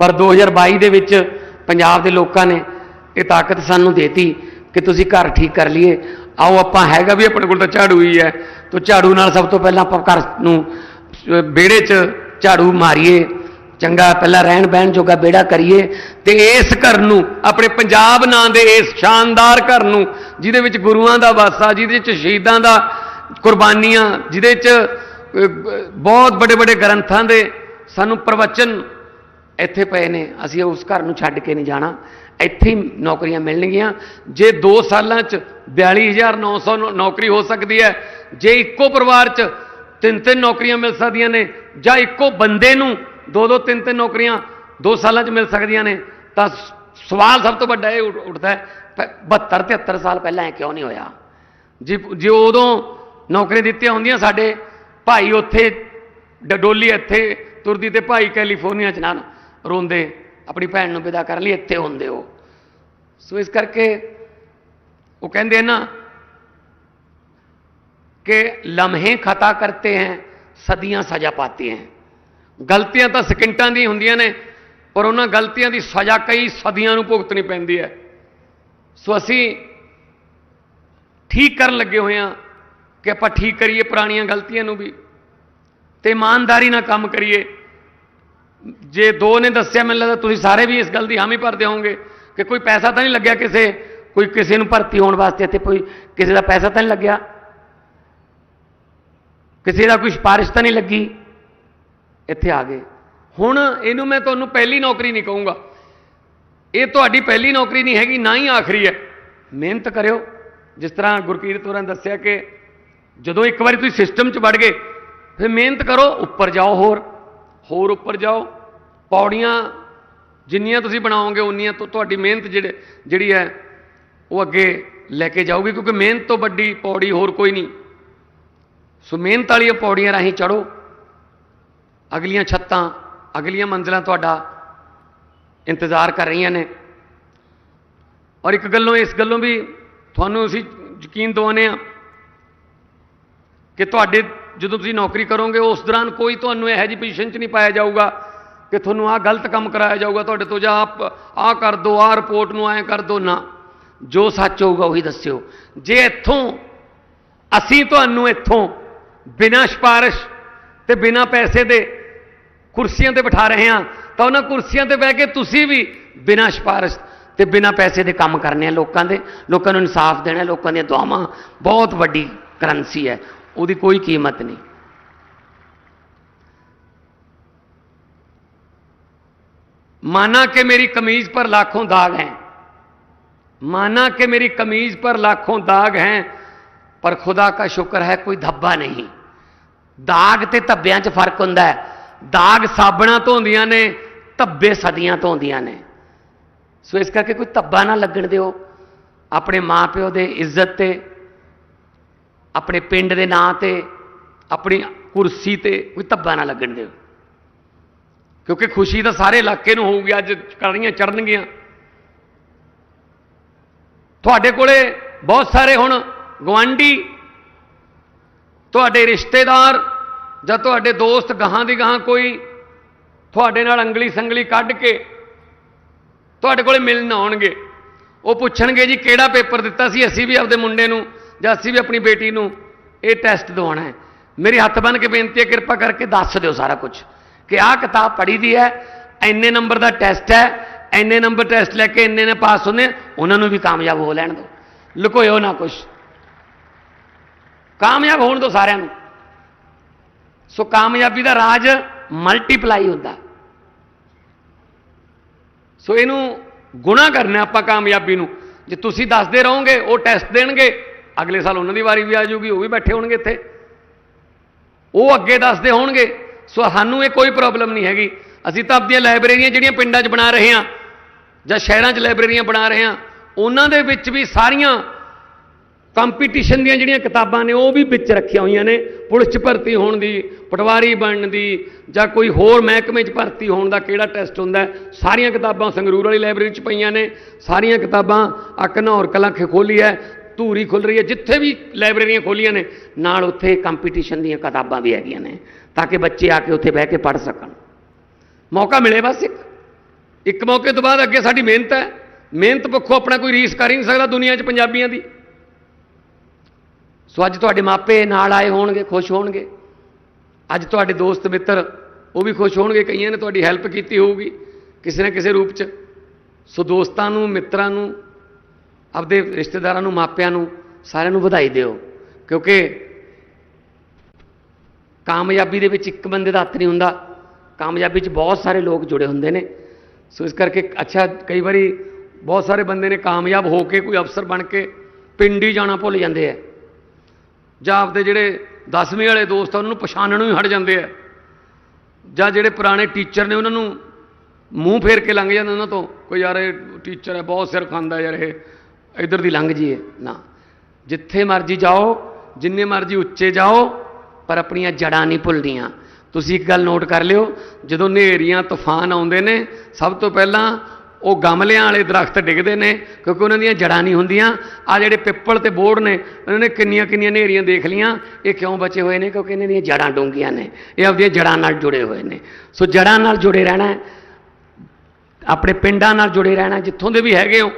ਪਰ 2022 ਦੇ ਵਿੱਚ ਪੰਜਾਬ ਦੇ ਲੋਕਾਂ ਨੇ ਇਹ ਤਾਕਤ ਸਾਨੂੰ ਦੇਤੀ ਕਿ ਤੁਸੀਂ ਘਰ ਠੀਕ ਕਰ ਲਈਏ। ਆਓ ਆਪਾਂ ਹੈਗਾ ਵੀ ਆਪਣੇ ਕੋਲ ਤਾਂ ਝਾੜੂ ਹੀ ਹੈ, ਤਾਂ ਝਾੜੂ ਨਾਲ ਸਭ ਤੋਂ ਪਹਿਲਾਂ ਆਪਾਂ ਘਰ ਨੂੰ ਵਿਹੜੇ 'ਚ ਝਾੜੂ ਮਾਰੀਏ। ਚੰਗਾ ਪਹਿਲਾਂ ਰਹਿਣ ਬਹਿਣ ਜੋਗਾ ਬੇੜਾ ਕਰੀਏ ਤੇ ਇਸ ਘਰ ਨੂੰ, ਆਪਣੇ ਪੰਜਾਬ ਨਾਂ ਦੇ ਇਸ ਸ਼ਾਨਦਾਰ ਘਰ ਨੂੰ, ਜਿਹਦੇ ਵਿੱਚ ਗੁਰੂਆਂ ਦਾ ਵਾਸਾ, ਜਿਹਦੇ ਵਿੱਚ ਸ਼ਹੀਦਾਂ ਦਾ ਕੁਰਬਾਨੀਆਂ, ਜਿਹਦੇ 'ਚ ਬਹੁਤ ਵੱਡੇ ਵੱਡੇ ਗ੍ਰੰਥਾਂ ਦੇ ਸਾਨੂੰ ਪ੍ਰਵਚਨ ਇੱਥੇ ਪਏ ਨੇ। ਅਸੀਂ ਉਸ ਘਰ ਨੂੰ ਛੱਡ ਕੇ ਨਹੀਂ ਜਾਣਾ। ਇੱਥੇ ਹੀ ਨੌਕਰੀਆਂ ਮਿਲਣਗੀਆਂ। ਜੇ 2 ਸਾਲਾਂ 'ਚ 42900 ਨੌ- ਨੌਕਰੀ ਹੋ ਸਕਦੀ ਹੈ, ਜੇ ਇੱਕੋ ਪਰਿਵਾਰ 'ਚ ਤਿੰਨ ਤਿੰਨ ਨੌਕਰੀਆਂ ਮਿਲ ਸਕਦੀਆਂ ਨੇ, ਜਾਂ ਇੱਕੋ ਬੰਦੇ ਨੂੰ ਦੋ ਦੋ, ਤਿੰਨ ਤਿੰਨ ਨੌਕਰੀਆਂ 2 ਸਾਲਾਂ 'ਚ ਮਿਲ ਸਕਦੀਆਂ ਨੇ, ਤਾਂ ਸਵਾਲ ਸਭ ਤੋਂ ਵੱਡਾ ਇਹ ਉੱਠਦਾ ਹੈ 72 73 ਸਾਲ ਪਹਿਲਾਂ ਇਹ ਕਿਉਂ ਨਹੀਂ ਹੋਇਆ? ਜੇ ਜੇ ਉਦੋਂ ਨੌਕਰੀਆਂ ਦਿੱਤੀਆਂ ਹੁੰਦੀਆਂ ਸਾਡੇ। ਭਾਈ ਉੱਥੇ, ਡਡੋਲੀ ਇੱਥੇ, ਤੁਰਦੀ ਤੇ ਭਾਈ ਕੈਲੀਫੋਰਨੀਆ ਚ ਨਾਲ ਰੋਂਦੇ, ਆਪਣੀ ਭੈਣ ਨੂੰ ਵਿਦਾ ਕਰਨ ਲਈ ਇੱਥੇ ਹੁੰਦੇ ਉਹ। ਸੋ ਇਸ ਕਰਕੇ ਉਹ ਕਹਿੰਦੇ ਨਾ ਕਿ ਲਮਹੇ ਖਤਾ ਕਰਤੇ ਹੈ, ਸਦੀਆਂ ਸਜ਼ਾ ਪਾਤੇ ਹੈ। ਗਲਤੀਆਂ ਤਾਂ ਸਕਿੰਟਾਂ ਦੀ ਹੁੰਦੀਆਂ ਨੇ, ਪਰ ਉਹਨਾਂ ਗਲਤੀਆਂ ਦੀ ਸਜ਼ਾ ਕਈ ਸਦੀਆਂ ਨੂੰ ਭੁਗਤਣੀ ਪੈਂਦੀ ਹੈ। ਸੋ ਅਸੀਂ ਠੀਕ ਕਰਨ ਲੱਗੇ ਹੋਏ ਹਾਂ ਕਿ ਆਪਾਂ ਠੀਕ ਕਰੀਏ ਪੁਰਾਣੀਆਂ ਗਲਤੀਆਂ ਨੂੰ ਵੀ ਤੇ ਇਮਾਨਦਾਰੀ ਨਾਲ ਕੰਮ ਕਰੀਏ। ਜੇ ਦੋ ਨੇ ਦੱਸਿਆ ਮੈਨੂੰ ਲੱਗਦਾ ਤੁਸੀਂ ਸਾਰੇ ਵੀ ਇਸ ਗੱਲ ਦੀ ਹਾਮੀ ਭਰਦੇ ਹੋਵੋਗੇ ਕਿ ਕੋਈ ਪੈਸਾ ਤਾਂ ਨਹੀਂ ਲੱਗਿਆ ਕਿਸੇ, ਕੋਈ ਕਿਸੇ ਨੂੰ ਭਰਤੀ ਹੋਣ ਵਾਸਤੇ ਇੱਥੇ ਕੋਈ ਕਿਸੇ ਦਾ ਪੈਸਾ ਤਾਂ ਨਹੀਂ ਲੱਗਿਆ। ਕਿਸੇ ਦਾ ਕੋਈ ਸਿਫਾਰਿਸ਼ ਤਾਂ ਨਹੀਂ ਲੱਗੀ। ਇੱਥੇ ਆ ਗਏ। ਹੁਣ ਇਹਨੂੰ ਮੈਂ ਤੁਹਾਨੂੰ ਪਹਿਲੀ ਨੌਕਰੀ ਨਹੀਂ ਕਹੂੰਗਾ। ਇਹ ਤੁਹਾਡੀ ਪਹਿਲੀ ਨੌਕਰੀ ਨਹੀਂ ਹੈਗੀ, ਨਾ ਹੀ ਆਖਰੀ ਹੈ। ਮਿਹਨਤ ਕਰਿਓ। ਜਿਸ ਤਰ੍ਹਾਂ ਗੁਰਕੀਰਤ ਹੋਰਾਂ ਨੇ ਦੱਸਿਆ ਕਿ ਜਦੋਂ ਇੱਕ ਵਾਰੀ ਤੁਸੀਂ ਸਿਸਟਮ 'ਚ ਵੜ ਗਏ, ਫਿਰ ਮਿਹਨਤ ਕਰੋ, ਉੱਪਰ ਜਾਓ ਹੋਰ ਹੋਰ ਉੱਪਰ ਜਾਓ। ਪੌੜੀਆਂ ਜਿੰਨੀਆਂ ਤੁਸੀਂ ਬਣਾਓਗੇ, ਉਨੀਆਂ ਤੋਂ, ਤੁਹਾਡੀ ਮਿਹਨਤ ਜਿਹੜੇ, ਜਿਹੜੀ ਹੈ, ਉਹ ਅੱਗੇ ਲੈ ਕੇ ਜਾਊਗੀ, ਕਿਉਂਕਿ ਮਿਹਨਤ ਤੋਂ ਵੱਡੀ ਪੌੜੀ ਹੋਰ ਕੋਈ ਨਹੀਂ। ਸੋ ਮਿਹਨਤ ਵਾਲੀਆਂ ਪੌੜੀਆਂ ਰਾਹੀਂ ਚੜੋ ਅਗਲੀਆਂ ਛੱਤਾਂ, ਅਗਲੀਆਂ ਮੰਜ਼ਲਾਂ ਤੁਹਾਡਾ ਇੰਤਜ਼ਾਰ ਕਰ ਰਹੀਆਂ ਨੇ। ਔਰ ਇੱਕ ਗੱਲੋਂ, ਇਸ ਗੱਲੋਂ ਵੀ ਤੁਹਾਨੂੰ ਅਸੀਂ ਯਕੀਨ ਦਿਵਾਉਂਦੇ ਆ ਕਿ ਤੁਹਾਡੇ ਜਦੋਂ ਤੁਸੀਂ ਨੌਕਰੀ ਕਰੋਗੇ, ਉਸ ਦੌਰਾਨ ਕੋਈ ਤੁਹਾਨੂੰ ਇਹੋ ਜਿਹੀ ਪੋਜੀਸ਼ਨ 'ਚ ਨਹੀਂ ਪਾਇਆ ਜਾਊਗਾ ਕਿ ਤੁਹਾਨੂੰ ਆਹ ਗਲਤ ਕੰਮ ਕਰਾਇਆ ਜਾਊਗਾ, ਤੁਹਾਡੇ ਤੋਂ ਜਾਂ ਆਪ, ਆਹ ਕਰ ਦਿਓ ਆਹ ਰਿਪੋਰਟ ਨੂੰ ਐਂ ਕਰ ਦਿਓ ਨਾ। ਜੋ ਸੱਚ ਹੋਊਗਾ ਉਹੀ ਦੱਸਿਓ। ਜੇ ਇੱਥੋਂ, ਅਸੀਂ ਤੁਹਾਨੂੰ ਇੱਥੋਂ ਬਿਨਾਂ ਸਿਫਾਰਿਸ਼ ਤੇ ਬਿਨਾਂ ਪੈਸੇ ਦੇ ਕੁਰਸੀਆਂ ਤੇ ਬਿਠਾ ਰਹੇ ਹਾਂ, ਤਾਂ ਉਹਨਾਂ ਕੁਰਸੀਆਂ ਤੇ ਬਹਿ ਕੇ ਤੁਸੀਂ ਵੀ ਬਿਨਾਂ ਸਿਫਾਰਿਸ਼ ਤੇ ਬਿਨਾਂ ਪੈਸੇ ਦੇ ਕੰਮ ਕਰਨੇ ਆ ਲੋਕਾਂ ਦੇ। ਲੋਕਾਂ ਨੂੰ ਇਨਸਾਫ ਦੇਣਾ, ਲੋਕਾਂ ਦੀਆਂ ਦੁਆਵਾਂ, ਬਹੁਤ ਵੱਡੀ ਕਰੰਸੀ ਹੈ। ਉਹਦੀ ਕੋਈ ਕੀਮਤ ਨਹੀਂ माना कि मेरी कमीज पर लाखों दाग हैं माना कि मेरी कमीज पर लाखों दाग हैं पर खुदा का शुक्र है कोई धब्बा नहीं ਦਾਗ ਤੇ ਧੱਬਿਆਂ 'ਚ ਫਰਕ ਹੁੰਦਾ ਹੈ ਦਾਗ ਸਾਬਣਾ ਤੋਂ ਹੁੰਦੀਆਂ ਨੇ ਧੱਬੇ ਸਦੀਆਂ ਤੋਂ ਹੁੰਦੀਆਂ ਨੇ ਸੋ ਇਸ ਕਰਕੇ ਕੋਈ ਧੱਬਾ ਨਾ ਲੱਗਣ ਦਿਓ ਆਪਣੇ ਮਾਪਿਓ ਦੇ ਇੱਜ਼ਤ ਤੇ ਆਪਣੇ ਪਿੰਡ ਦੇ ਨਾਂ ਤੇ, ਆਪਣੀ ਕੁਰਸੀ ਤੇ ਕੋਈ ਧੱਬਾ ਨਾ ਲੱਗਣ ਦਿਓ। ਕਿਉਂਕਿ ਖੁਸ਼ੀ ਤਾਂ ਸਾਰੇ ਇਲਾਕੇ ਨੂੰ ਹੋਊਗੀ, ਅੱਜ ਕੜੀਆਂ ਚੜਨਗੀਆਂ ਤੁਹਾਡੇ ਕੋਲੇ ਬਹੁਤ ਸਾਰੇ ਹੁਣ ਗਵਾਂਢੀ ਤੁਹਾਡੇ ਰਿਸ਼ਤੇਦਾਰ ਜਾਂ ਤੁਹਾਡੇ ਦੋਸਤ ਗਾਹਾਂ ਦੀ ਗਾਹਾਂ ਕੋਈ ਤੁਹਾਡੇ ਨਾਲ ਅੰਗਲੀ ਸੰਗਲੀ ਕੱਢ ਕੇ ਤੁਹਾਡੇ ਕੋਲੇ ਮਿਲਣ ਆਉਣਗੇ। ਉਹ ਪੁੱਛਣਗੇ ਜੀ, ਕਿਹੜਾ ਪੇਪਰ ਦਿੱਤਾ ਸੀ? ਅਸੀਂ ਵੀ ਆਪਦੇ ਮੁੰਡੇ ਨੂੰ ਜਾਂ ਅਸੀਂ ਵੀ ਆਪਣੀ ਬੇਟੀ ਨੂੰ ਇਹ ਟੈਸਟ ਦਿਵਾਉਣਾ ਹੈ। ਮੇਰੀ ਹੱਥ ਬੰਨ ਕੇ ਬੇਨਤੀ ਹੈ, ਕਿਰਪਾ ਕਰਕੇ ਦੱਸ ਦਿਓ ਸਾਰਾ ਕੁਝ ਕਿ ਆਹ ਕਿਤਾਬ ਪੜ੍ਹੀ ਦੀ ਹੈ, ਇੰਨੇ ਨੰਬਰ ਦਾ ਟੈਸਟ ਹੈ, ਇੰਨੇ ਨੰਬਰ ਟੈਸਟ ਲੈ ਕੇ ਇੰਨੇ ਨੇ ਪਾਸ ਹੁੰਦੇ ਉਹਨਾਂ ਨੂੰ ਵੀ ਕਾਮਯਾਬ ਹੋ ਲੈਣ ਦਿਓ। ਲੁਕੋਇਓ ਨਾ ਕੁਝ ਕਾਮਯਾਬ ਹੋਣ ਦਿਓ ਸਾਰਿਆਂ ਨੂੰ। ਸੋ ਕਾਮਯਾਬੀ ਦਾ ਰਾਜ ਮਲਟੀਪਲਾਈ ਹੁੰਦਾ। ਸੋ ਇਹਨੂੰ ਗੁਣਾ ਕਰਨਾ ਆਪਾਂ ਕਾਮਯਾਬੀ ਨੂੰ। ਜੇ ਤੁਸੀਂ ਦੱਸਦੇ ਰਹੋਗੇ, ਉਹ ਟੈਸਟ ਦੇਣਗੇ ਅਗਲੇ ਸਾਲ ਉਹਨਾਂ ਦੀ ਵਾਰੀ ਵੀ ਆ ਜਾਊਗੀ, ਉਹ ਵੀ ਬੈਠੇ ਹੋਣਗੇ ਇੱਥੇ। ਉਹ ਅੱਗੇ ਦੱਸਦੇ ਹੋਣਗੇ, ਸੋ ਸਾਨੂੰ ਇਹ ਕੋਈ ਪ੍ਰੋਬਲਮ ਨਹੀਂ ਹੈਗੀ। ਅਸੀਂ ਤਾਂ ਆਪਣੀਆਂ ਲਾਇਬ੍ਰੇਰੀਆਂ ਜਿਹੜੀਆਂ ਪਿੰਡਾਂ 'ਚ ਬਣਾ ਰਹੇ ਹਾਂ, ਜਾਂ ਸ਼ਹਿਰਾਂ 'ਚ ਲਾਇਬ੍ਰੇਰੀਆਂ ਬਣਾ ਰਹੇ ਹਾਂ, ਉਹਨਾਂ ਦੇ ਵਿੱਚ ਵੀ ਸਾਰੀਆਂ ਕੰਪੀਟੀਸ਼ਨ ਦੀਆਂ ਜਿਹੜੀਆਂ ਕਿਤਾਬਾਂ ਨੇ, ਉਹ ਵੀ ਵਿੱਚ ਰੱਖੀਆਂ ਹੋਈਆਂ ਨੇ। ਪੁਲਿਸ 'ਚ ਭਰਤੀ ਹੋਣ ਦੀ, ਪਟਵਾਰੀ ਬਣਨ ਦੀ, ਜਾਂ ਕੋਈ ਹੋਰ ਮਹਿਕਮੇ 'ਚ ਭਰਤੀ ਹੋਣ ਦਾ ਕਿਹੜਾ ਟੈਸਟ ਹੁੰਦਾ ਸਾਰੀਆਂ ਕਿਤਾਬਾਂ ਸੰਗਰੂਰ ਵਾਲੀ ਲਾਇਬ੍ਰੇਰੀ 'ਚ ਪਈਆਂ ਨੇ। ਸਾਰੀਆਂ ਕਿਤਾਬਾਂ ਆ ਘਨੌਰ ਕਲਾਂ ਖੋਲੀ ਹੈ। ਧੂਰੀ ਖੁੱਲ ਰਹੀ ਹੈ, ਜਿੱਥੇ ਵੀ ਲਾਇਬ੍ਰੇਰੀਆਂ ਖੋਲੀਆਂ ਨੇ, ਨਾਲ ਉੱਥੇ ਕੰਪੀਟੀਸ਼ਨ ਦੀਆਂ ਕਿਤਾਬਾਂ ਵੀ ਹੈਗੀਆਂ ਨੇ, ਤਾਂ ਕਿ ਬੱਚੇ ਆ ਕੇ ਉੱਥੇ ਬਹਿ ਕੇ ਪੜ੍ਹ ਸਕਣ। ਮੌਕਾ ਮਿਲੇ ਬਸ ਇੱਕ। ਇੱਕ ਮੌਕੇ ਤੋਂ ਬਾਅਦ ਅੱਗੇ ਸਾਡੀ ਮਿਹਨਤ ਹੈ। ਮਿਹਨਤ ਪੱਖੋਂ ਆਪਣਾ ਕੋਈ ਰੀਸ ਕਰ ਹੀ ਨਹੀਂ ਸਕਦਾ ਦੁਨੀਆ 'ਚ ਪੰਜਾਬੀਆਂ ਦੀ। ਸੋ ਅੱਜ ਤੁਹਾਡੇ ਮਾਪੇ ਨਾਲ ਆਏ ਹੋਣਗੇ, ਖੁਸ਼ ਹੋਣਗੇ। ਅੱਜ ਤੁਹਾਡੇ ਦੋਸਤ ਮਿੱਤਰ, ਉਹ ਵੀ ਖੁਸ਼ ਹੋਣਗੇ, ਕਈਆਂ ਨੇ ਤੁਹਾਡੀ ਹੈਲਪ ਕੀਤੀ ਹੋਊਗੀ, ਕਿਸੇ ਨਾ ਕਿਸੇ ਰੂਪ 'ਚ। ਸੋ ਦੋਸਤਾਂ ਨੂੰ, ਮਿੱਤਰਾਂ ਨੂੰ ਆਪਦੇ ਰਿਸ਼ਤੇਦਾਰਾਂ ਨੂੰ, ਮਾਪਿਆਂ ਨੂੰ, ਸਾਰਿਆਂ ਨੂੰ ਵਧਾਈ ਦਿਓ। ਕਿਉਂਕਿ ਕਾਮਯਾਬੀ ਦੇ ਵਿੱਚ ਇੱਕ ਬੰਦੇ ਦਾ ਹੱਥ ਨਹੀਂ ਹੁੰਦਾ। ਕਾਮਯਾਬੀ 'ਚ ਬਹੁਤ ਸਾਰੇ ਲੋਕ ਜੁੜੇ ਹੁੰਦੇ ਨੇ। ਸੋ ਇਸ ਕਰਕੇ ਅੱਛਾ, ਕਈ ਵਾਰੀ ਬਹੁਤ ਸਾਰੇ ਬੰਦੇ ਨੇ ਕਾਮਯਾਬ ਹੋ ਕੇ ਕੋਈ ਅਫਸਰ ਬਣ ਕੇ ਪਿੰਡ ਹੀ ਜਾਣਾ ਭੁੱਲ ਜਾਂਦੇ ਆ। ਜਾਂ ਆਪਦੇ ਜਿਹੜੇ 10ਵੀਂ ਵਾਲੇ ਦੋਸਤ ਆ, ਉਹਨਾਂ ਨੂੰ ਪਛਾਣਨੋਂ ਹੀ ਹਟ ਜਾਂਦੇ ਆ। ਜਾਂ ਜਿਹੜੇ ਪੁਰਾਣੇ ਟੀਚਰ ਨੇ, ਉਹਨਾਂ ਨੂੰ ਮੂੰਹ ਫੇਰ ਕੇ ਲੰਘ ਜਾਂਦੇ ਉਹਨਾਂ ਤੋਂ। ਕੋਈ ਯਾਰ, ਇਹ ਟੀਚਰ ਹੈ, ਬਹੁਤ ਸਿਰ ਖਾਂਦਾ ਯਾਰ ਇਹ। ਇਧਰ ਦੀ ਲੰਘ ਜੀਏ। ਨਾ। ਜਿੱਥੇ ਮਰਜ਼ੀ ਜਾਓ, ਜਿੰਨੇ ਮਰਜ਼ੀ ਉੱਚੇ ਜਾਓ, ਪਰ ਆਪਣੀਆਂ ਜੜਾਂ ਨਹੀਂ ਭੁੱਲਦੀਆਂ। ਤੁਸੀਂ ਇੱਕ ਗੱਲ ਨੋਟ ਕਰ ਲਿਓ, ਜਦੋਂ ਹਨੇਰੀਆਂ, ਤੂਫਾਨ ਆਉਂਦੇ ਨੇ, ਸਭ ਤੋਂ ਪਹਿਲਾਂ ਉਹ ਗਮਲਿਆਂ ਵਾਲੇ ਦਰਖਤ ਡਿੱਗਦੇ ਨੇ, ਕਿਉਂਕਿ ਉਹਨਾਂ ਦੀਆਂ ਜੜਾਂ ਨਹੀਂ ਹੁੰਦੀਆਂ। ਆ ਜਿਹੜੇ ਪਿੱਪਲ ਤੇ ਬੋੜ ਨੇ, ਉਹਨਾਂ ਨੇ ਕਿੰਨੀਆਂ ਕਿੰਨੀਆਂ ਹਨੇਰੀਆਂ ਦੇਖ ਲੀਆਂ। ਇਹ ਕਿਉਂ ਬਚੇ ਹੋਏ ਨੇ? ਕਿਉਂਕਿ ਇਹਨਾਂ ਦੀਆਂ ਜੜਾਂ ਡੂੰਘੀਆਂ ਨੇ। ਇਹ ਆਪਣੀਆਂ ਜੜਾਂ ਨਾਲ ਜੁੜੇ ਹੋਏ ਨੇ। ਸੋ ਜੜਾਂ ਨਾਲ ਜੁੜੇ ਰਹਿਣਾ ਆਪਣੇ ਪਿੰਡਾਂ ਨਾਲ ਜੁੜੇ ਰਹਿਣਾ ਜਿੱਥੋਂ ਦੇ ਵੀ ਹੈਗੇ ਹੋ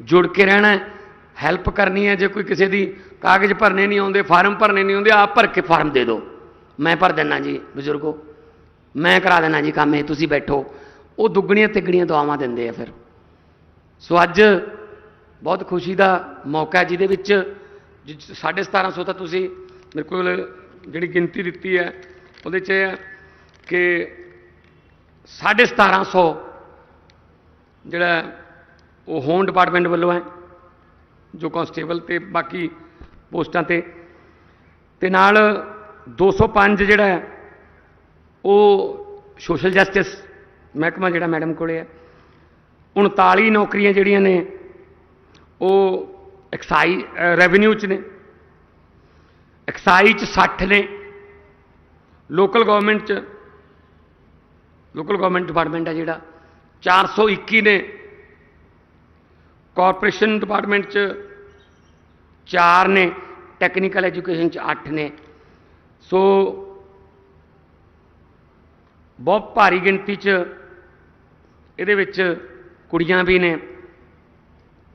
ਜੁੜ ਕੇ ਰਹਿਣਾ ਹੈਲਪ ਕਰਨੀ ਹੈ ਜੇ ਕੋਈ ਕਿਸੇ ਦੀ ਕਾਗਜ਼ ਭਰਨੇ ਨਹੀਂ ਆਉਂਦੇ, ਫਾਰਮ ਭਰਨੇ ਨਹੀਂ ਆਉਂਦੇ, ਆਪ ਭਰ ਕੇ ਫਾਰਮ ਦੇ ਦਿਓ। ਮੈਂ ਭਰ ਦਿੰਦਾ ਜੀ, ਬਜ਼ੁਰਗੋ। ਮੈਂ ਕਰਾ ਦੇਣਾ ਜੀ ਕੰਮ ਇਹ, ਤੁਸੀਂ ਬੈਠੋ। ਉਹ ਦੁੱਗਣੀਆਂ ਤਿੱਗਣੀਆਂ ਦੁਆਵਾਂ ਦਿੰਦੇ ਆ ਫਿਰ। ਸੋ ਅੱਜ ਬਹੁਤ ਖੁਸ਼ੀ ਦਾ ਮੌਕਾ ਜਿਹਦੇ ਵਿੱਚ ਜਿ- 1750 ਤਾਂ ਤੁਸੀਂ ਮੇਰੇ ਕੋਲ ਜਿਹੜੀ ਗਿਣਤੀ ਦਿੱਤੀ ਹੈ, ਉਹਦੇ 'ਚ ਇਹ ਹੈ ਕਿ 1750 ਜਿਹੜਾ ਉਹ ਹੋਮ ਡਿਪਾਰਟਮੈਂਟ ਵੱਲੋਂ ਹੈ, ਜੋ ਕਾਂਸਟੇਬਲ ਤੇ ਬਾਕੀ ਪੋਸਟਾਂ ਤੇ। ਤੇ ਨਾਲ 205 ਜਿਹੜਾ ਹੈ, ਉਹ ਸੋਸ਼ਲ ਜਸਟਿਸ ਮਹਿਕਮਾ ਜਿਹੜਾ ਮੈਡਮ ਕੋਲੇ ਹੈ 39 ਨੌਕਰੀਆਂ ਜਿਹੜੀਆਂ ਨੇ, ਉਹ ਐਕਸਾਈ ਰੈਵਨਿਊ ਚ ਨੇ। ਐਕਸਾਈ ਚ 60 ਨੇ। ਲੋਕਲ ਗਵਰਨਮੈਂਟ ਚ, ਲੋਕਲ ਗਵਰਨਮੈਂਟ ਡਿਪਾਰਟਮੈਂਟ ਹੈ ਜਿਹੜਾ 421 ਨੇ। ਕਾਰਪੋਰੇਸ਼ਨ ਡਿਪਾਰਟਮੈਂਟ ਚ 4 ਨੇ, ਟੈਕਨੀਕਲ ਐਜੂਕੇਸ਼ਨ ਚ 8 ਨੇ। ਸੋ ਬਹੁਤ ਭਾਰੀ ਗਿਣਤੀ ਚ ਇਹਦੇ ਵਿੱਚ ਕੁੜੀਆਂ ਵੀ ਨੇ।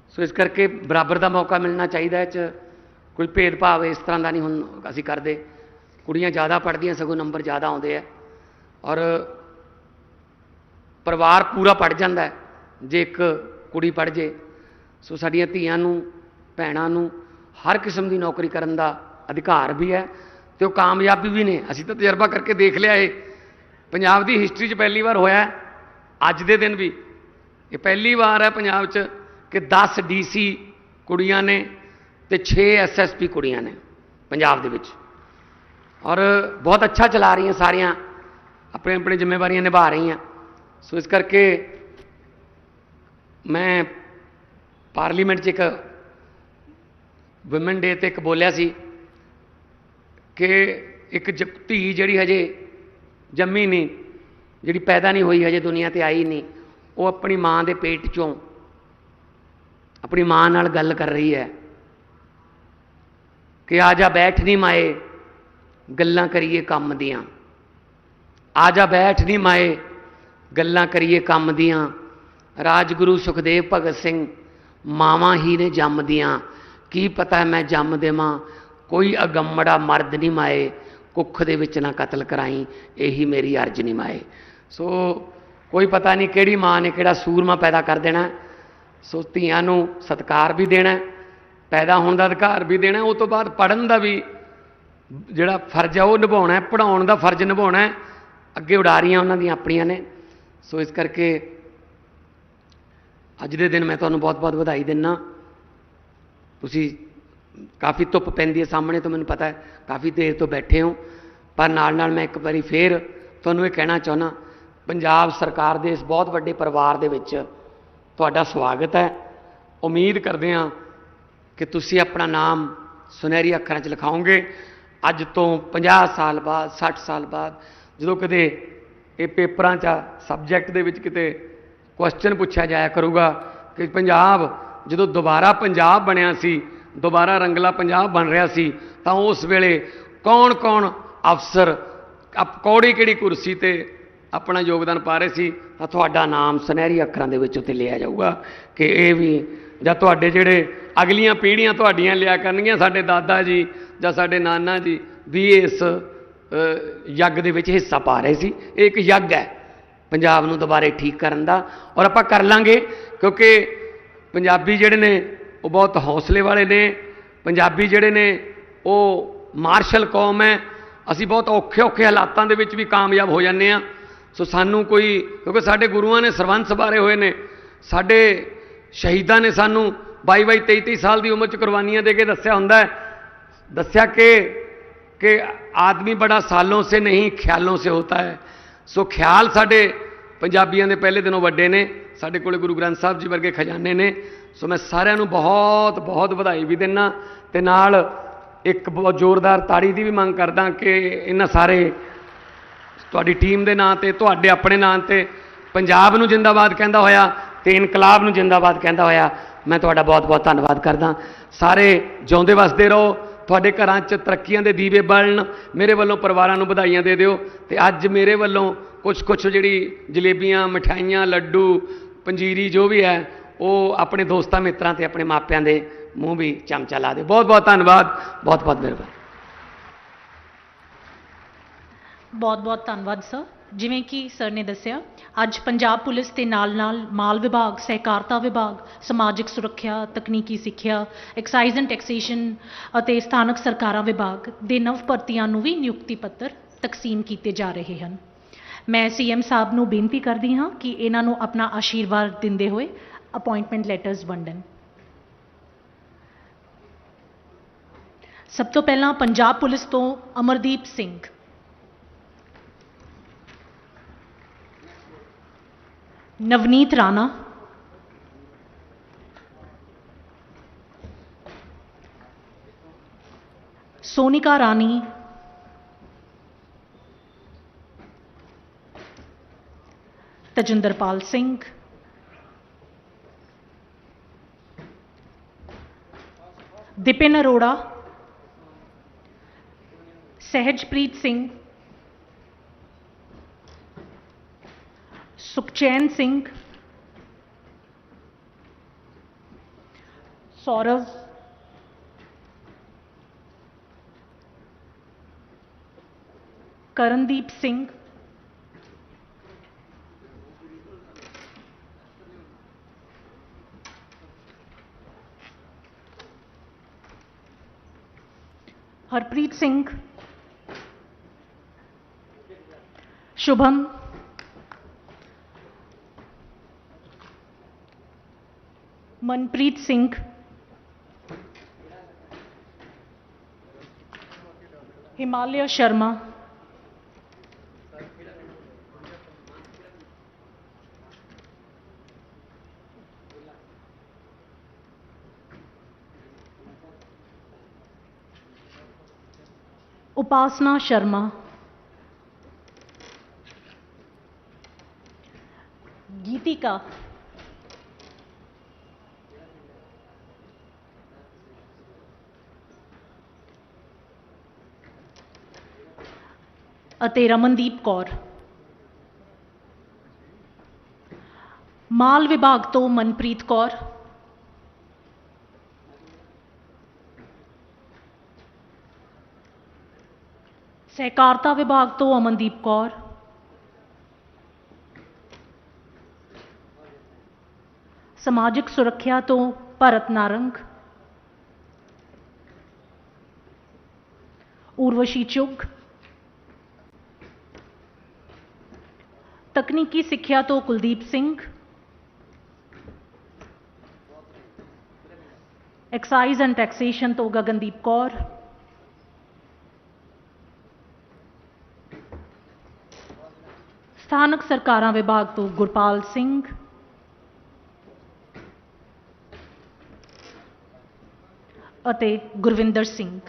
ਸੋ ਇਸ ਕਰਕੇ ਬਰਾਬਰ ਦਾ ਮੌਕਾ ਮਿਲਣਾ ਚਾਹੀਦਾ ਹੈ ਚ ਕੋਈ ਭੇਦਭਾਵ ਇਸ ਤਰ੍ਹਾਂ ਦਾ ਨਹੀਂ ਹੁਣ ਅਸੀਂ ਕਰਦੇ। ਕੁੜੀਆਂ ਜ਼ਿਆਦਾ ਪੜ੍ਹਦੀਆਂ, ਸਗੋਂ ਨੰਬਰ ਜ਼ਿਆਦਾ ਆਉਂਦੇ ਆ। ਔਰ ਪਰਿਵਾਰ ਪੂਰਾ ਪੜ ਜਾਂਦਾ ਜੇ ਇੱਕ ਕੁੜੀ ਪੜ ਜੇ। ਸੋ ਸਾਡੀਆਂ ਧੀਆਂ ਨੂੰ, ਭੈਣਾਂ ਨੂੰ ਹਰ ਕਿਸਮ ਦੀ ਨੌਕਰੀ ਕਰਨ ਦਾ ਅਧਿਕਾਰ ਵੀ ਹੈ ਤੇ ਉਹ ਕਾਮਯਾਬੀ ਵੀ ਨੇ। ਅਸੀਂ ਤਾਂ ਤਜਰਬਾ ਕਰਕੇ ਦੇਖ ਲਿਆ ਇਹ। ਪੰਜਾਬ ਦੀ ਹਿਸਟਰੀ 'ਚ ਪਹਿਲੀ ਵਾਰ ਹੋਇਆ ਅੱਜ ਦੇ ਦਿਨ ਵੀ। ਇਹ ਪਹਿਲੀ ਵਾਰ ਹੈ ਪੰਜਾਬ 'ਚ ਕਿ 10 ਡੀਸੀ ਕੁੜੀਆਂ ਨੇ ਤੇ 6 ਐਸਐਸਪੀ ਕੁੜੀਆਂ ਨੇ ਪੰਜਾਬ ਦੇ ਵਿੱਚ। ਔਰ ਬਹੁਤ ਅੱਛਾ ਚਲਾ ਰਹੀਆਂ ਸਾਰੀਆਂ ਆਪਣੇ ਆਪਣੇ ਜ਼ਿੰਮੇਵਾਰੀਆਂ ਨਿਭਾ ਰਹੀਆਂ। ਸੋ ਇਸ ਕਰਕੇ ਮੈਂ ਪਾਰਲੀਮੈਂਟ 'ਚ ਇੱਕ ਵੂਮਨ ਡੇ ਤੇ ਇੱਕ ਬੋਲਿਆ ਸੀ ਕਿ ਇੱਕ ਜ- ਧੀ ਜਿਹੜੀ ਹਜੇ ਜੰਮੀ ਨਹੀਂ, ਜਿਹੜੀ ਪੈਦਾ ਨਹੀਂ ਹੋਈ, ਹਜੇ ਦੁਨੀਆ ਤੇ ਆਈ ਨਹੀਂ, ਉਹ ਆਪਣੀ ਮਾਂ ਦੇ ਪੇਟ ਚੋਂ ਆਪਣੀ ਮਾਂ ਨਾਲ ਗੱਲ ਕਰ ਰਹੀ ਹੈ ਕਿ ਆ ਜਾ ਬੈਠ ਨਹੀਂ ਮਾਏ, ਗੱਲਾਂ ਕਰੀਏ ਕੰਮ ਦੀਆਂ। ਆ ਜਾ ਬੈਠ ਨਹੀਂ ਮਾਏ, ਗੱਲਾਂ ਕਰੀਏ ਕੰਮ ਦੀਆਂ। ਰਾਜਗੁਰੂ ਸੁਖਦੇਵ ਭਗਤ ਸਿੰਘ ਮਾਵਾਂ ਹੀ ਨੇ ਜੰਮਦੀਆਂ। ਕੀ ਪਤਾ ਮੈਂ ਜੰਮ ਦੇਵਾਂ? ਕੋਈ ਅਗੰਮੜਾ ਮਰਦ ਨਹੀਂ ਮਾਏ। ਕੁੱਖ ਦੇ ਵਿੱਚ ਨਾ ਕਤਲ ਕਰਾਈ। ਇਹੀ ਮੇਰੀ ਅਰਜ਼ ਨਹੀਂ ਮਾਏ। ਸੋ ਕੋਈ ਪਤਾ ਨਹੀਂ ਕਿਹੜੀ ਮਾਂ ਨੇ ਕਿਹੜਾ ਸੂਰਮਾ ਪੈਦਾ ਕਰ ਦੇਣਾ। ਸੋ ਧੀਆਂ ਨੂੰ ਸਤਿਕਾਰ ਵੀ ਦੇਣਾ, ਪੈਦਾ ਹੋਣ ਦਾ ਅਧਿਕਾਰ ਵੀ ਦੇਣਾ, ਉਹ ਤੋਂ ਬਾਅਦ ਪੜਨ ਦਾ ਵੀ ਜਿਹੜਾ ਫਰਜ਼ ਆ, ਉਹ ਨਿਭਾਉਣਾ ਹੈ ਪੜਾਉਣ ਦਾ ਫਰਜ਼ ਨਿਭਾਉਣਾ ਅੱਗੇ ਉਡਾਰੀਆਂ ਉਹਨਾਂ ਦੀਆਂ ਆਪਣੀਆਂ ਨੇ। ਸੋ ਇਸ ਕਰਕੇ ਅੱਜ ਦੇ ਦਿਨ ਮੈਂ ਤੁਹਾਨੂੰ ਬਹੁਤ-ਬਹੁਤ ਵਧਾਈ ਦਿੰਨਾ। ਤੁਸੀਂ ਕਾਫੀ ਧੁੱਪ ਪੈਂਦੀ ਹੈ ਸਾਹਮਣੇ ਤੋਂ, ਮੈਨੂੰ ਪਤਾ ਹੈ, ਕਾਫੀ ਦੇਰ ਤੋਂ ਬੈਠੇ ਹੋ। ਪਰ ਨਾਲ ਨਾਲ ਮੈਂ ਇੱਕ ਵਾਰੀ ਫੇਰ ਤੁਹਾਨੂੰ ਇਹ ਕਹਿਣਾ ਚਾਹੁੰਦਾ ਪੰਜਾਬ ਸਰਕਾਰ ਦੇ ਇਸ ਬਹੁਤ ਵੱਡੇ ਪਰਿਵਾਰ ਦੇ ਵਿੱਚ ਤੁਹਾਡਾ ਸਵਾਗਤ ਹੈ। ਉਮੀਦ ਕਰਦੇ ਹਾਂ ਕਿ ਤੁਸੀਂ ਆਪਣਾ ਨਾਮ ਸੁਨਹਿਰੀ ਅੱਖਰਾਂ 'ਚ ਲਿਖਾਓਗੇ। ਅੱਜ ਤੋਂ 50 ਸਾਲ ਬਾਅਦ 60 ਸਾਲ ਬਾਅਦ ਜਦੋਂ ਕਦੇ ਇਹ ਪੇਪਰਾਂ 'ਚ, ਸਬਜੈਕਟ ਦੇ ਵਿੱਚ ਕਿਤੇ ਕੁਐਸਚਨ ਪੁੱਛਿਆ ਜਾਇਆ ਕਰੂਗਾ ਕਿ ਪੰਜਾਬ ਜਦੋਂ ਦੁਬਾਰਾ ਪੰਜਾਬ ਬਣਿਆ ਸੀ, ਦੁਬਾਰਾ ਰੰਗਲਾ ਪੰਜਾਬ ਬਣ ਰਿਹਾ ਸੀ, ਤਾਂ ਉਸ ਵੇਲੇ ਕੌਣ-ਕੌਣ ਅਫਸਰ ਅਪ, ਕੌੜੀ ਕਿਹੜੀ ਕੁਰਸੀ ਤੇ ਆਪਣਾ ਯੋਗਦਾਨ ਪਾ ਰਹੇ ਸੀ, ਤਾਂ ਤੁਹਾਡਾ ਨਾਮ ਸੁਨਹਿਰੀ ਅੱਖਰਾਂ ਦੇ ਵਿੱਚ ਉੱਤੇ ਲਿਆ ਜਾਊਗਾ ਕਿ ਇਹ ਵੀ ਜਾਂ ਤੁਹਾਡੇ ਜਿਹੜੇ ਅਗਲੀਆਂ ਪੀੜ੍ਹੀਆਂ ਤੁਹਾਡੀਆਂ ਲਿਆ ਕਰਨਗੀਆਂ ਸਾਡੇ ਦਾਦਾ ਜੀ ਜਾਂ ਸਾਡੇ ਨਾਨਾ ਜੀ ਵੀ ਇਸ ਯੱਗ ਦੇ ਵਿੱਚ ਹਿੱਸਾ ਪਾ ਰਹੇ ਸੀ। ਇਹ ਇੱਕ ਯੱਗ ਹੈ। ਪੰਜਾਬ ਨੂੰ ਦੁਬਾਰੇ ਠੀਕ ਕਰਨ ਦਾ ਔਰ ਆਪਾਂ ਕਰ ਲਾਂਗੇ ਕਿਉਂਕਿ ਪੰਜਾਬੀ ਜਿਹੜੇ ਨੇ, ਉਹ ਬਹੁਤ ਹੌਸਲੇ ਵਾਲੇ ਨੇ। ਪੰਜਾਬੀ ਜਿਹੜੇ ਨੇ, ਉਹ ਮਾਰਸ਼ਲ ਕੌਮ ਹੈ। ਅਸੀਂ ਬਹੁਤ ਔਖੇ ਔਖੇ ਹਾਲਾਤਾਂ ਦੇ ਵਿੱਚ ਵੀ ਕਾਮਯਾਬ ਹੋ ਜਾਂਦੇ ਆ ਸੋ ਸਾਨੂੰ ਕੋਈ, ਕਿਉਂਕਿ ਸਾਡੇ ਗੁਰੂਆਂ ਨੇ ਸਰਬੰਸ ਬਾਰੇ ਹੋਏ ਨੇ। ਸਾਡੇ ਸ਼ਹੀਦਾਂ ਨੇ ਸਾਨੂੰ 22 22 23 23 ਸਾਲ ਦੀ ਉਮਰ ਚ ਕੁਰਬਾਨੀਆਂ ਦੇ ਕੇ ਦੱਸਿਆ ਹੁੰਦਾ ਦੱਸਿਆ ਕਿ ਕਿ ਆਦਮੀ ਬੜਾ ਸਾਲੋਂ ਸੇ ਨਹੀਂ, ਖਿਆਲੋਂ ਸੇ ਹੋਤਾ ਹੈ। ਸੋ ਖਿਆਲ ਸਾਡੇ ਪੰਜਾਬੀਆਂ ਦੇ ਪਹਿਲੇ ਦਿਨੋਂ ਵੱਡੇ ਨੇ, ਸਾਡੇ ਕੋਲੇ ਗੁਰੂ ਗ੍ਰੰਥ ਸਾਹਿਬ ਜੀ ਵਰਗੇ ਖਜ਼ਾਨੇ ਨੇ। ਸੋ ਮੈਂ ਸਾਰਿਆਂ ਨੂੰ ਬਹੁਤ ਬਹੁਤ ਵਧਾਈ ਵੀ ਦਿੰਨਾ ਤੇ ਨਾਲ ਇੱਕ ਬਹੁਤ ਜ਼ੋਰਦਾਰ ਤਾੜੀ ਦੀ ਵੀ ਮੰਗ ਕਰਦਾ ਕਿ ਇਹਨਾਂ ਸਾਰੇ ਤੁਹਾਡੀ ਟੀਮ ਦੇ ਨਾਂ ਤੇ, ਤੁਹਾਡੇ ਆਪਣੇ ਨਾਂ ਤੇ ਪੰਜਾਬ ਨੂੰ ਜਿੰਦਾਬਾਦ ਕਹਿੰਦਾ ਹੋਇਆ ਤੇ ਇਨਕਲਾਬ ਨੂੰ ਜਿੰਦਾਬਾਦ ਕਹਿੰਦਾ ਹੋਇਆ। ਮੈਂ ਤੁਹਾਡਾ ਬਹੁਤ-ਬਹੁਤ ਧੰਨਵਾਦ ਕਰਦਾ। ਸਾਰੇ ਜਿਉਂਦੇ ਵਸਦੇ ਰਹੋ। ਤੁਹਾਡੇ ਘਰਾਂ 'ਚ ਤਰੱਕੀਆਂ ਦੇ ਦੀਵੇ ਬਲਣ, ਮੇਰੇ ਵੱਲੋਂ ਪਰਿਵਾਰਾਂ ਨੂੰ ਵਧਾਈਆਂ ਦੇ ਦਿਓ। ਤੇ ਅੱਜ ਮੇਰੇ ਵੱਲੋਂ ਕੁਝ ਕੁਝ ਜਿਹੜੀ ਜਲੇਬੀਆਂ ਮਠਾਈਆਂ ਲੱਡੂ, ਪੰਜੀਰੀ ਜੋ ਵੀ ਹੈ, ਉਹ ਆਪਣੇ ਦੋਸਤਾਂ ਮਿੱਤਰਾਂ ਤੇ ਆਪਣੇ ਮਾਪਿਆਂ ਦੇ ਮੂੰਹ ਵੀ ਚਮਚਾ ਲਾ ਦਿਓ। ਬਹੁਤ-ਬਹੁਤ ਧੰਨਵਾਦ, ਬਹੁਤ-ਬਹੁਤ ਮਿਹਰਬਾਨੀ। ਬਹੁਤ-ਬਹੁਤ ਧੰਨਵਾਦ, ਸਰ। ਜਿਵੇਂ ਕਿ ਸਰ ਨੇ ਦੱਸਿਆ ਅੱਜ ਪੰਜਾਬ ਪੁਲਿਸ ਦੇ ਨਾਲ-ਨਾਲ ਮਾਲ ਵਿਭਾਗ, ਸਹਿਕਾਰਤਾ ਵਿਭਾਗ, ਸਮਾਜਿਕ ਸੁਰੱਖਿਆ, ਤਕਨੀਕੀ ਸਿੱਖਿਆ ਐਕਸਾਈਜ਼ ਐਂਡ ਟੈਕਸੇਸ਼ਨ ਅਤੇ ਸਥਾਨਕ ਸਰਕਾਰਾਂ ਵਿਭਾਗ ਦੇ ਨਵ ਭਰਤੀਆਂ ਨੂੰ ਵੀ ਨਿਯੁਕਤੀ ਪੱਤਰ ਤਕਸੀਮ ਕੀਤੇ ਜਾ ਰਹੇ ਹਨ। ਮੈਂ ਸੀਐਮ ਸਾਹਿਬ ਨੂੰ ਬੇਨਤੀ ਕਰਦੀ ਹਾਂ ਕਿ ਇਹਨਾਂ ਨੂੰ ਆਪਣਾ ਆਸ਼ੀਰਵਾਦ ਦਿੰਦੇ ਹੋਏ ਅਪਾਇੰਟਮੈਂਟ ਲੈਟਰਸ ਵੰਡਣ। ਸਭ ਤੋਂ ਪਹਿਲਾਂ ਪੰਜਾਬ ਪੁਲਿਸ ਤੋਂ ਅਮਰਦੀਪ ਸਿੰਘ। ਨਵਨੀਤ ਰਾਣਾ ਸੋਨਿਕਾ ਰਾਣੀ ਤਜਿੰਦਰਪਾਲ ਸਿੰਘ ਦਿਪਿਨ ਅਰੋੜਾ ਸਹਿਜਪ੍ਰੀਤ ਸਿੰਘ ਸੁਖਚੈਨ ਸਿੰਘ ਸੌਰਵ ਕਰਨਦੀਪ ਸਿੰਘ ਹਰਪ੍ਰੀਤ ਸਿੰਘ ਸ਼ੁਭਮ ਮਨਪ੍ਰੀਤ ਸਿੰਘ ਹਿਮਾਲਿਆ ਸ਼ਰਮਾ ਉਪਾਸਨਾ ਸ਼ਰਮਾ ਗੀतिका ਅਤੇ ਰਮਨਦੀਪ ਕੌਰ ਮਾਲ ਵਿਭਾਗ ਤੋਂ ਮਨਪ੍ਰੀਤ ਕੌਰ ਸਹਿਕਾਰਤਾ ਵਿਭਾਗ ਤੋਂ ਅਮਨਦੀਪ ਕੌਰ ਸਮਾਜਿਕ ਸੁਰੱਖਿਆ ਤੋਂ ਭਰਤ ਨਾਰੰਗ ਉਰਵਸ਼ੀ ਚੁਗ ਤਕਨੀਕੀ ਸਿੱਖਿਆ ਤੋਂ Kuldeep Singh. Excise and taxation ਤੋਂ ਗਗਨਦੀਪ ਕੌਰ। ਸਥਾਨਕ ਸਰਕਾਰਾਂ ਵਿਭਾਗ ਤੋਂ ਗੁਰਪਾਲ ਸਿੰਘ। ਅਤੇ ਗੁਰਵਿੰਦਰ ਸਿੰਘ।